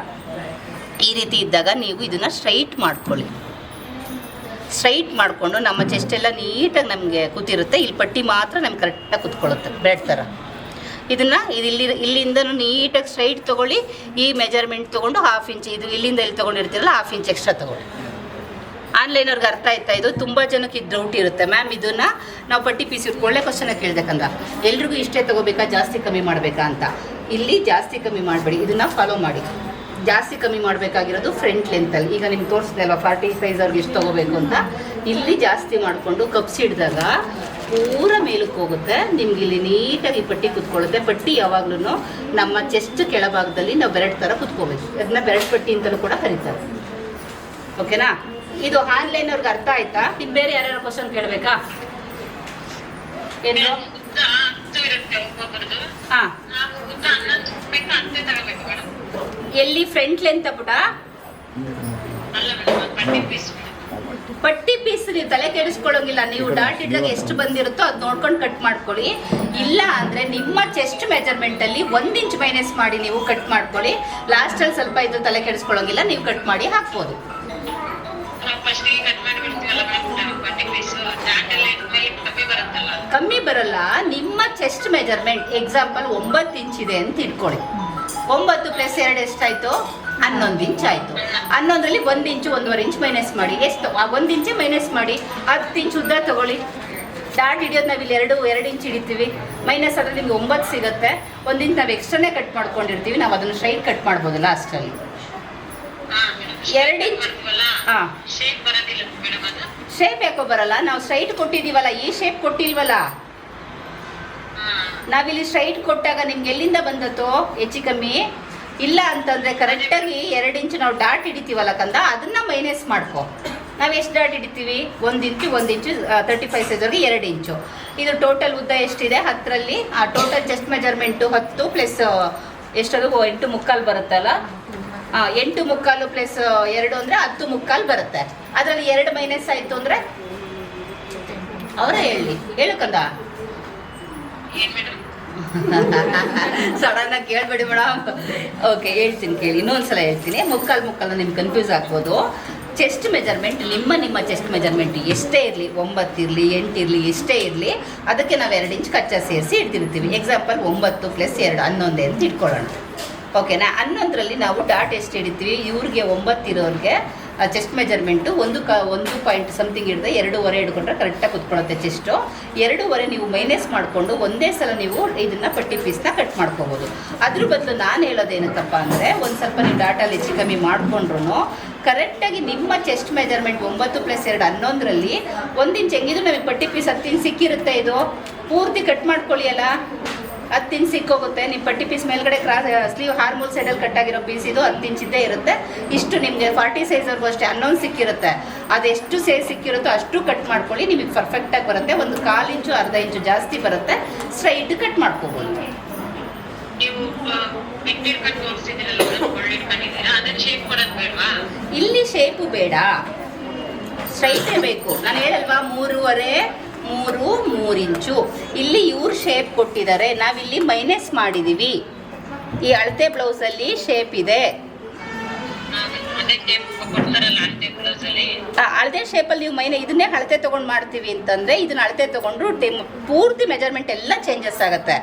ಈ ರೀತಿ ಇದ್ದಾಗ ನೀವು ಇದನ್ನು ಸ್ಟ್ರೈಟ್ ಮಾಡ್ಕೊಳ್ಳಿ. ಸ್ಟ್ರೈಟ್ ಮಾಡಿಕೊಂಡು ನಮ್ಮ ಚೆಸ್ಟ್ ಎಲ್ಲ ನೀಟಾಗಿ ನಮಗೆ ಕೂತಿರುತ್ತೆ. ಇಲ್ಲಿ ಪಟ್ಟಿ ಮಾತ್ರ ನಮ್ಗೆ ಕರೆಕ್ಟಾಗಿ ಕೂತ್ಕೊಳ್ಳುತ್ತೆ ಬ್ರೆಡ್ ಥರ ಇದನ್ನು ಇದು ಇಲ್ಲಿ ಇಲ್ಲಿಂದ ನೀಟಾಗಿ ಸ್ಟ್ರೈಟ್ ತೊಗೊಳ್ಳಿ. ಈ ಮೆಜರ್ಮೆಂಟ್ ತೊಗೊಂಡು ಹಾಫ್ ಇಂಚ್ ಇದು ಇಲ್ಲಿಂದ ಇಲ್ಲಿ ತೊಗೊಂಡಿರ್ತೀರಲ್ಲ ಹಾಫ್ ಇಂಚ್ ಎಕ್ಸ್ಟ್ರಾ ತೊಗೊಳ್ಳಿ. ಆನ್ಲೈನವ್ರಿಗೆ ಅರ್ಥ ಆಯ್ತಾ ಇದು? ತುಂಬ ಜನಕ್ಕೆ ಇದು ಡೌಟ್ ಇರುತ್ತೆ. ಮ್ಯಾಮ್ ಇದನ್ನು ನಾವು ಪಟ್ಟಿ ಪೀಸ್ ಇಟ್ಟು ಒಳ್ಳೆ ಕ್ವಶನ್ ಕೇಳ್ಬೇಕಂದ ಎಲ್ರಿಗೂ ಇಷ್ಟೇ ತೊಗೋಬೇಕಾ? ಜಾಸ್ತಿ ಕಮ್ಮಿ ಮಾಡಬೇಕಾ ಅಂತ. ಇಲ್ಲಿ ಜಾಸ್ತಿ ಕಮ್ಮಿ ಮಾಡಬೇಡಿ. ಇದನ್ನು ಫಾಲೋ ಮಾಡಿ. ಜಾಸ್ತಿ ಕಮ್ಮಿ ಮಾಡಬೇಕಾಗಿರೋದು ಫ್ರಂಟ್ ಲೆಂತಲ್ಲಿ ಈಗ ನಿಮ್ಗೆ ತೋರಿಸಿದೆ ಅಲ್ವಾ ಫಾರ್ಟಿ ಸೈಜ್ ಅವ್ರಿಗೆ ಎಷ್ಟು ತೊಗೋಬೇಕು ಅಂತ. ಇಲ್ಲಿ ಜಾಸ್ತಿ ಮಾಡಿಕೊಂಡು ಕಪ್ಸ್ ಹಿಡಿದಾಗ ಪೂರ ಮೇಲಕ್ಕೆ ಹೋಗುತ್ತೆ. ನಿಮ್ಗೆ ಇಲ್ಲಿ ನೀಟಾಗಿ ಪಟ್ಟಿ ಕುತ್ಕೊಳ್ಳುತ್ತೆ. ಪಟ್ಟಿ ಯಾವಾಗ್ಲೂ ನಮ್ಮ ಚೆಸ್ಟ್ ಕೆಳಭಾಗದಲ್ಲಿ ನಾವು ಬೆರಡ್ ಥರ ಕುತ್ಕೋಬೇಕು. ಅದನ್ನ ಬೆರಟ್ ಪಟ್ಟಿ ಅಂತಲೂ ಕೂಡ ಕರೀತಾರೆ. ಓಕೆನಾ? ಇದು ಆನ್ಲೈನ್ ಅವ್ರಿಗೆ ಅರ್ಥ ಆಯ್ತಾ? ಇನ್ನು ಬೇರೆ ಯಾರ್ಯಾರು ಕ್ವಶನ್ ಕೇಳಬೇಕಾ? ಏನು? ಹಾಂ. ಎಲ್ಲಿ ಫ್ರಂಟ್ ಲೆಂತ್ ಪುಟ ಪಟ್ಟಿ ಪೀಸ್ ನೀವು ತಲೆ ಕೆಡಿಸ್ಕೊಳ್ಳೋಂಗಿಲ್ಲ. ನೀವು ಡಾಟ್ ಇದ್ದಾಗ ಎಷ್ಟು ಬಂದಿರುತ್ತೋ ಅದು ನೋಡ್ಕೊಂಡು ಕಟ್ ಮಾಡ್ಕೊಳ್ಳಿ. ಇಲ್ಲ ಅಂದರೆ ನಿಮ್ಮ ಚೆಸ್ಟ್ ಮೆಜರ್ಮೆಂಟಲ್ಲಿ ಒಂದು ಇಂಚ್ ಮೈನಸ್ ಮಾಡಿ ನೀವು ಕಟ್ ಮಾಡ್ಕೊಳ್ಳಿ. ಲಾಸ್ಟಲ್ಲಿ ಸ್ವಲ್ಪ ಇದು ತಲೆ ಕೆಡಿಸ್ಕೊಳ್ಳೋಂಗಿಲ್ಲ, ನೀವು ಕಟ್ ಮಾಡಿ ಹಾಕ್ಬೋದು. ಕಮ್ಮಿ ಬರಲ್ಲ. ನಿಮ್ಮ ಚೆಸ್ಟ್ ಮೆಜರ್ಮೆಂಟ್ ಎಕ್ಸಾಂಪಲ್ ಒಂಬತ್ತು ಇಂಚ್ ಇದೆ ಅಂತ ಇಟ್ಕೊಳ್ಳಿ. ಒಂಬತ್ತು ಪ್ಲಸ್ ಎರಡು ಎಷ್ಟಾಯ್ತು? ಹನ್ನೊಂದು ಇಂಚ್ ಆಯಿತು. ಹನ್ನೊಂದರಲ್ಲಿ ಒಂದು ಇಂಚು ಒಂದೂವರೆ ಇಂಚ್ ಮೈನಸ್ ಮಾಡಿ. ಎಷ್ಟು? ಆ ಒಂದು ಇಂಚೆ ಮೈನಸ್ ಮಾಡಿ. ಹತ್ತು ಇಂಚ್ ಉದ್ದ ತಗೊಳ್ಳಿ. ಡಾಟ್ ಹಿಡಿಯೋದು ನಾವು ಇಲ್ಲಿ ಎರಡು ಎರಡು ಇಂಚ್ ಹಿಡಿತೀವಿ. ಮೈನಸ್ ಆದರೆ ನಿಮ್ಗೆ ಒಂಬತ್ತು ಸಿಗುತ್ತೆ. ಒಂದು ಇಂಚ್ ನಾವು ಎಕ್ಸ್ಟ್ರಾನೇ ಕಟ್ ಮಾಡ್ಕೊಂಡಿರ್ತೀವಿ. ನಾವು ಅದನ್ನು ಸ್ಟ್ರೈಟ್ ಕಟ್ ಮಾಡ್ಬೋದು ಲಾಸ್ಟಲ್ಲಿ ಎರಡು ಇಂಚ್ ಹಾಂ. ಶೇಪ್ ಯಾಕೋ ಬರಲ್ಲ? ನಾವು ಸ್ಟ್ರೈಟ್ ಕೊಟ್ಟಿದ್ದೀವಲ್ಲ ಈ ಶೇಪ್ ಕೊಟ್ಟಿಲ್ವಲ್ಲ? ನಾವಿಲ್ಲಿ ಸ್ಟ್ರೈಟ್ ಕೊಟ್ಟಾಗ ನಿಮ್ಗೆ ಎಲ್ಲಿಂದ ಬಂದತ್ತೋ? ಹೆಚ್ಚು ಕಮ್ಮಿ. ಇಲ್ಲ ಅಂತಂದರೆ ಕರೆಕ್ಟಾಗಿ ಎರಡು ಇಂಚು ನಾವು ಡಾಟ್ ಹಿಡಿತೀವಲ್ಲ ಕಂದ, ಅದನ್ನ ಮೈನಸ್ ಮಾಡ್ಕೊ. ನಾವು ಎಷ್ಟು ಡಾಟ್ ಹಿಡಿತೀವಿ? ಒಂದು ಇಂಚು ಒಂದು ಇಂಚು ತರ್ಟಿ ಫೈವ್ ಸೈಜ್ವರೆಗೆ ಎರಡು ಇಂಚು ಇದು ಟೋಟಲ್ ಉದ್ದ ಎಷ್ಟಿದೆ? ಹತ್ತರಲ್ಲಿ, ಆ ಟೋಟಲ್ ಚೆಸ್ಟ್ ಮೆಜರ್ಮೆಂಟು ಹತ್ತು ಪ್ಲಸ್ ಎಷ್ಟದು? ಎಂಟು ಮುಕ್ಕಾಲು ಬರುತ್ತಲ್ಲ? ಎಂಟು ಮುಕ್ಕಾಲು ಪ್ಲಸ್ ಎರಡು ಅಂದರೆ ಹತ್ತು ಮುಕ್ಕಾಲು ಬರುತ್ತೆ. ಅದರಲ್ಲಿ ಎರಡು ಮೈನಸ್ ಆಯಿತು ಅಂದರೆ? ಅವರೇ ಹೇಳಿ. ಹೇಳು ಕಂದ. ಸಡನ್ ಆಗಿ ಕೇಳ್ಬೇಡಿ ಮೇಡಮ್. ಓಕೆ ಹೇಳ್ತೀನಿ ಕೇಳಿ. ಇನ್ನೊಂದ್ಸಲ ಹೇಳ್ತೀನಿ. ಮುಕ್ಕಾಲು ಮುಕ್ಕಾಲು ನಿಮ್ಗೆ ಕನ್ಫ್ಯೂಸ್ ಆಗ್ಬೋದು. ಚೆಸ್ಟ್ ಮೆಜರ್ಮೆಂಟ್ ನಿಮ್ಮ ನಿಮ್ಮ ಚೆಸ್ಟ್ ಮೆಜರ್ಮೆಂಟ್ ಎಷ್ಟೇ ಇರಲಿ ಒಂಬತ್ತಿರಲಿ ಎಂಟಿರಲಿ ಎಷ್ಟೇ ಇರಲಿ, ಅದಕ್ಕೆ ನಾವು ಎರಡು ಇಂಚ್ ಕಚ್ಚಾ ಸೇರಿಸಿ ಇಡ್ತಿರ್ತೀವಿ. ಎಕ್ಸಾಂಪಲ್ ಒಂಬತ್ತು ಪ್ಲಸ್ ಎರಡು, ಹನ್ನೊಂದೇ ಅಂತ ಇಟ್ಕೊಳ್ಳೋಣ. ಓಕೆನಾ ಹನ್ನೊಂದರಲ್ಲಿ ನಾವು ಡಾಟ್ ಎಷ್ಟು ಹಿಡಿತೀವಿ? ಇವ್ರಿಗೆ ಒಂಬತ್ತಿರೋರಿಗೆ ಚೆಸ್ಟ್ ಮೆಜರ್ಮೆಂಟು ಒಂದು ಕ, ಒಂದು ಪಾಯಿಂಟ್ ಸಮಥಿಂಗ್ ಹಿಡಿದ್ರೆ ಎರಡೂವರೆ ಹಿಡ್ಕೊಂಡ್ರೆ ಕರೆಕ್ಟಾಗಿ ಕುತ್ಕೊಳ್ಳುತ್ತೆ ಚೆಸ್ಟು ಎರಡೂವರೆ ನೀವು ಮೈನಸ್ ಮಾಡಿಕೊಂಡು ಒಂದೇ ಸಲ ನೀವು ಇದನ್ನು ಪಟ್ಟಿ ಪೀಸ್ನ ಕಟ್ ಮಾಡ್ಕೋಬೋದು. ಅದ್ರ ಬದಲು ನಾನು ಹೇಳೋದೇನಕ್ಕಪ್ಪ ಅಂದರೆ ಒಂದು ಸ್ವಲ್ಪ ನೀವು ಡಾಟಲ್ಲಿ ಹೆಚ್ಚು ಕಮ್ಮಿ ಮಾಡಿಕೊಂಡ್ರು ಕರೆಕ್ಟಾಗಿ ನಿಮ್ಮ ಚೆಸ್ಟ್ ಮೆಜರ್ಮೆಂಟ್ ಒಂಬತ್ತು ಪ್ಲಸ್ ಎರಡು ಹನ್ನೊಂದರಲ್ಲಿ ಒಂದು ಚೆಂಗಿದ್ರು ನಮಗೆ ಪಟ್ಟಿ ಪೀಸ್ ಹತ್ತು ಇಂಚ್ ಸಿಕ್ಕಿರುತ್ತೆ ಇದು. ಪೂರ್ತಿ ಕಟ್ ಮಾಡ್ಕೊಳ್ಳಿ ಅಲ್ಲ ಹತ್ತು ಇಂಚ್ ಸಿಕ್ಕೋಗುತ್ತೆ. ನಿಮ್ಮ ಪಟ್ಟಿ ಪೀಸ್ ಮೇಲ್ಗಡೆ ಕ್ರಾಸ್ ಸ್ಲೀವ್ ಹಾರ್ಮೋಲ್ ಸೈಡಲ್ಲಿ ಕಟ್ಟಾಗಿರೋ ಪೀಸ್ ಇದು ಹತ್ತು ಇಂಚಿದ್ದೇ ಇರುತ್ತೆ. ಇಷ್ಟು ನಿಮಗೆ ಫಾರ್ಟಿ ಸೈಜ್ವರೆಗೂ ಅಷ್ಟೇ ಹನ್ನೊಂದು ಸಿಕ್ಕಿರುತ್ತೆ. ಅದೆಷ್ಟು ಸೈಜ್ ಸಿಕ್ಕಿರುತ್ತೋ ಅಷ್ಟು ಕಟ್ ಮಾಡ್ಕೊಳ್ಳಿ ನಿಮಗೆ ಪರ್ಫೆಕ್ಟಾಗಿ ಬರುತ್ತೆ. ಒಂದು ಕಾಲು ಇಂಚು ಅರ್ಧ ಇಂಚು ಜಾಸ್ತಿ ಬರುತ್ತೆ. ಸ್ಟ್ರೈಟ್ ಕಟ್ ಮಾಡ್ಕೋಬೋದು. ಇಲ್ಲಿ ಶೇಪು ಬೇಡ. ಸ್ಟ್ರೈಟೇ ಬೇಕು. ನಾನು ಹೇಳಲ್ವಾ ಮೂರುವರೆ ಮೂರು ಇಂಚು ಇಲ್ಲಿ ಇವ್ರು ಶೇಪ್ ಕೊಟ್ಟಿದ್ದಾರೆ. ನಾವಿಲ್ಲಿ ಮೈನಸ್ ಮಾಡಿದ್ದೀವಿ ಈ ಅಳತೆ ಬ್ಲೌಸಲ್ಲಿ ಶೇಪ್ ಇದೆ. ಅಳತೆ ಶೇಪಲ್ಲಿ ನೀವು ಮೈನ ಇದನ್ನೇ ಅಳತೆ ತಗೊಂಡು ಮಾಡ್ತೀವಿ ಅಂತಂದರೆ ಇದನ್ನ ಅಳತೆ ತಗೊಂಡ್ರು ಟೆಮ್ ಪೂರ್ತಿ ಮೆಜರ್ಮೆಂಟ್ ಎಲ್ಲ ಚೇಂಜಸ್ ಆಗುತ್ತೆ.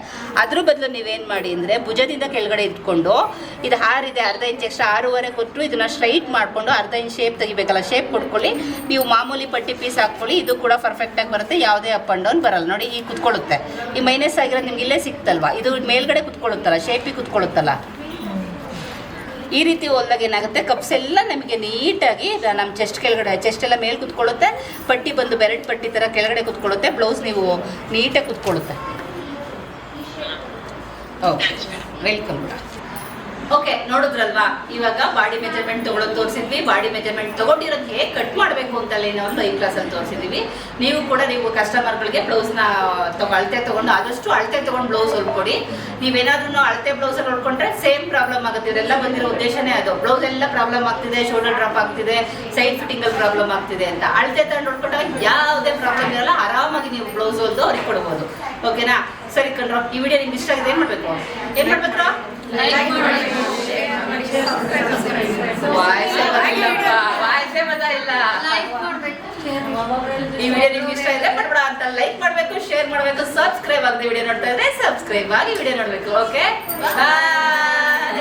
ಅದ್ರ ಬದಲು ನೀವೇನು ಮಾಡಿ ಅಂದರೆ ಭುಜದಿಂದ ಕೆಳಗಡೆ ಇಟ್ಕೊಂಡು ಇದು ಹಾರಿದೆ, ಅರ್ಧ ಇಂಚ್ ಎಕ್ಸ್ಟ್ರಾ ಆರೂವರೆ ಕೊಟ್ಟು ಇದನ್ನ ಸ್ಟ್ರೈಟ್ ಮಾಡಿಕೊಂಡು ಅರ್ಧ ಇಂಚ್ ಶೇಪ್ ತೆಗಿಬೇಕಲ್ಲ ಶೇಪ್ ಕೊಡ್ಕೊಳ್ಳಿ ನೀವು ಮಾಮೂಲಿ ಪಟ್ಟಿ ಪೀಸ್ ಹಾಕ್ಕೊಳ್ಳಿ, ಇದು ಕೂಡ ಪರ್ಫೆಕ್ಟಾಗಿ ಬರುತ್ತೆ, ಯಾವುದೇ ಅಪ್ ಆ್ಯಂಡ್ ಡೌನ್ ಬರಲ್ಲ. ನೋಡಿ ಈ ಕುತ್ಕೊಳ್ಳುತ್ತೆ. ಈ ಮೈನಸ್ ಆಗಿರೋದು ನಿಮ್ಗೆ ಇಲ್ಲೇ ಸಿಕ್ತಲ್ವಾ? ಇದು ಮೇಲ್ಗಡೆ ಕುತ್ಕೊಳ್ಳುತ್ತಲ್ಲ ಶೇಪಿಗೆ ಕುತ್ಕೊಳ್ಳುತ್ತಲ್ಲ. ಈ ರೀತಿ ಹೊಲ್ದಾಗ ಏನಾಗುತ್ತೆ? ಕಪ್ಸ್ ಎಲ್ಲ ನಮಗೆ ನೀಟಾಗಿ ನಮ್ಮ ಚೆಸ್ಟ್ ಕೆಳಗಡೆ ಚೆಸ್ಟ್ ಎಲ್ಲ ಮೇಲೆ ಕುತ್ಕೊಳ್ಳುತ್ತೆ. ಪಟ್ಟಿ ಬಂದು ಬೆರಟ್ ಪಟ್ಟಿ ಥರ ಕೆಳಗಡೆ ಕುತ್ಕೊಳ್ಳುತ್ತೆ. ಬ್ಲೌಸ್ ನೀವು ನೀಟಾಗಿ ಕುತ್ಕೊಳ್ಳುತ್ತೆ. ಓಕೆ ವೆಲ್ಕಮ್ ಓಕೆ, ನೋಡಿದ್ರಲ್ವಾ? ಇವಾಗ ಬಾಡಿ ಮೆಜರ್ಮೆಂಟ್ ತಗೊಳ್ಳೋದು ತೋರಿಸಿದ್ವಿ. ಬಾಡಿ ಮೆಜರ್ಮೆಂಟ್ ತಗೊಂಡಿರೋದು ಹೇಗೆ ಕಟ್ ಮಾಡಬೇಕು ಅಂತಲೇ ನಾವು ಲೈವ್ ಕ್ಲಾಸಲ್ಲಿ ತೋರಿಸಿದ್ವಿ. ನೀವು ಕೂಡ ನೀವು ಕಸ್ಟಮರ್ಗಳಿಗೆ ಬ್ಲೌಸ್ನ ತಗೊ ಅಳತೆ ತೊಗೊಂಡು, ಆದಷ್ಟು ಅಳತೆ ತೊಗೊಂಡು ಬ್ಲೌಸ್ ಹೊಲ್ಕೊಡಿ. ನೀವೇನಾದ್ರೂ ಅಳತೆ ಬ್ಲೌಸಲ್ಲಿ ಹೊಲ್ಕೊಂಡ್ರೆ ಸೇಮ್ ಪ್ರಾಬ್ಲಮ್ ಆಗುತ್ತೆ. ಇವರೆಲ್ಲ ಬಂದಿರೋ ಉದ್ದೇಶನೇ ಅದು. ಬ್ಲೌಸ್ ಎಲ್ಲ ಪ್ರಾಬ್ಲಮ್ ಆಗ್ತಿದೆ ಶೋಲ್ಡರ್ ಡ್ರಾಪ್ ಆಗ್ತಿದೆ ಸೈಡ್ ಫಿಟ್ಟಿಂಗಲ್ಲಿ ಪ್ರಾಬ್ಲಮ್ ಆಗ್ತಿದೆ ಅಂತ. ಅಳತೆ ತಗೊಂಡು ನೋಡ್ಕೊಂಡಾಗ ಯಾವುದೇ ಪ್ರಾಬ್ಲಮ್ ಇರಲ್ಲ, ಆರಾಮಾಗಿ ನೀವು ಬ್ಲೌಸ್ ಹೊಲ್ದು ಅವ್ರಿಗೆ ಕೊಡ್ಬೋದು. ಓಕೆನಾ? ಸರಿ ಕಣ್ರು, ಈ ವಿಡಿಯೋ ನಿಮ್ಗೆ ಇಷ್ಟ ಆಗಿದೆ, ಏನು ಮಾಡಬೇಕು? ಏನು ಲೈಕ್ ಮಾಡಿ ಸಬ್ಸ್ಕ್ರೈಬ್ ಮಾಡಿ ಮಾಡಬೇಕು ಈ ವಿಡಿಯೋ ಇಷ್ಟ ಅಂತ ಲೈಕ್ ಮಾಡಬೇಕು ಶೇರ್ ಮಾಡಬೇಕು ಸಬ್ಸ್ಕ್ರೈಬ್ ಆಗದೆ ವಿಡಿಯೋ ನೋಡ್ತಾ ಇದ್ರೆ ಸಬ್ಸ್ಕ್ರೈಬ್ ಆಗಿ ವಿಡಿಯೋ ನೋಡಬೇಕು ಓಕೆ ಬಾಯ್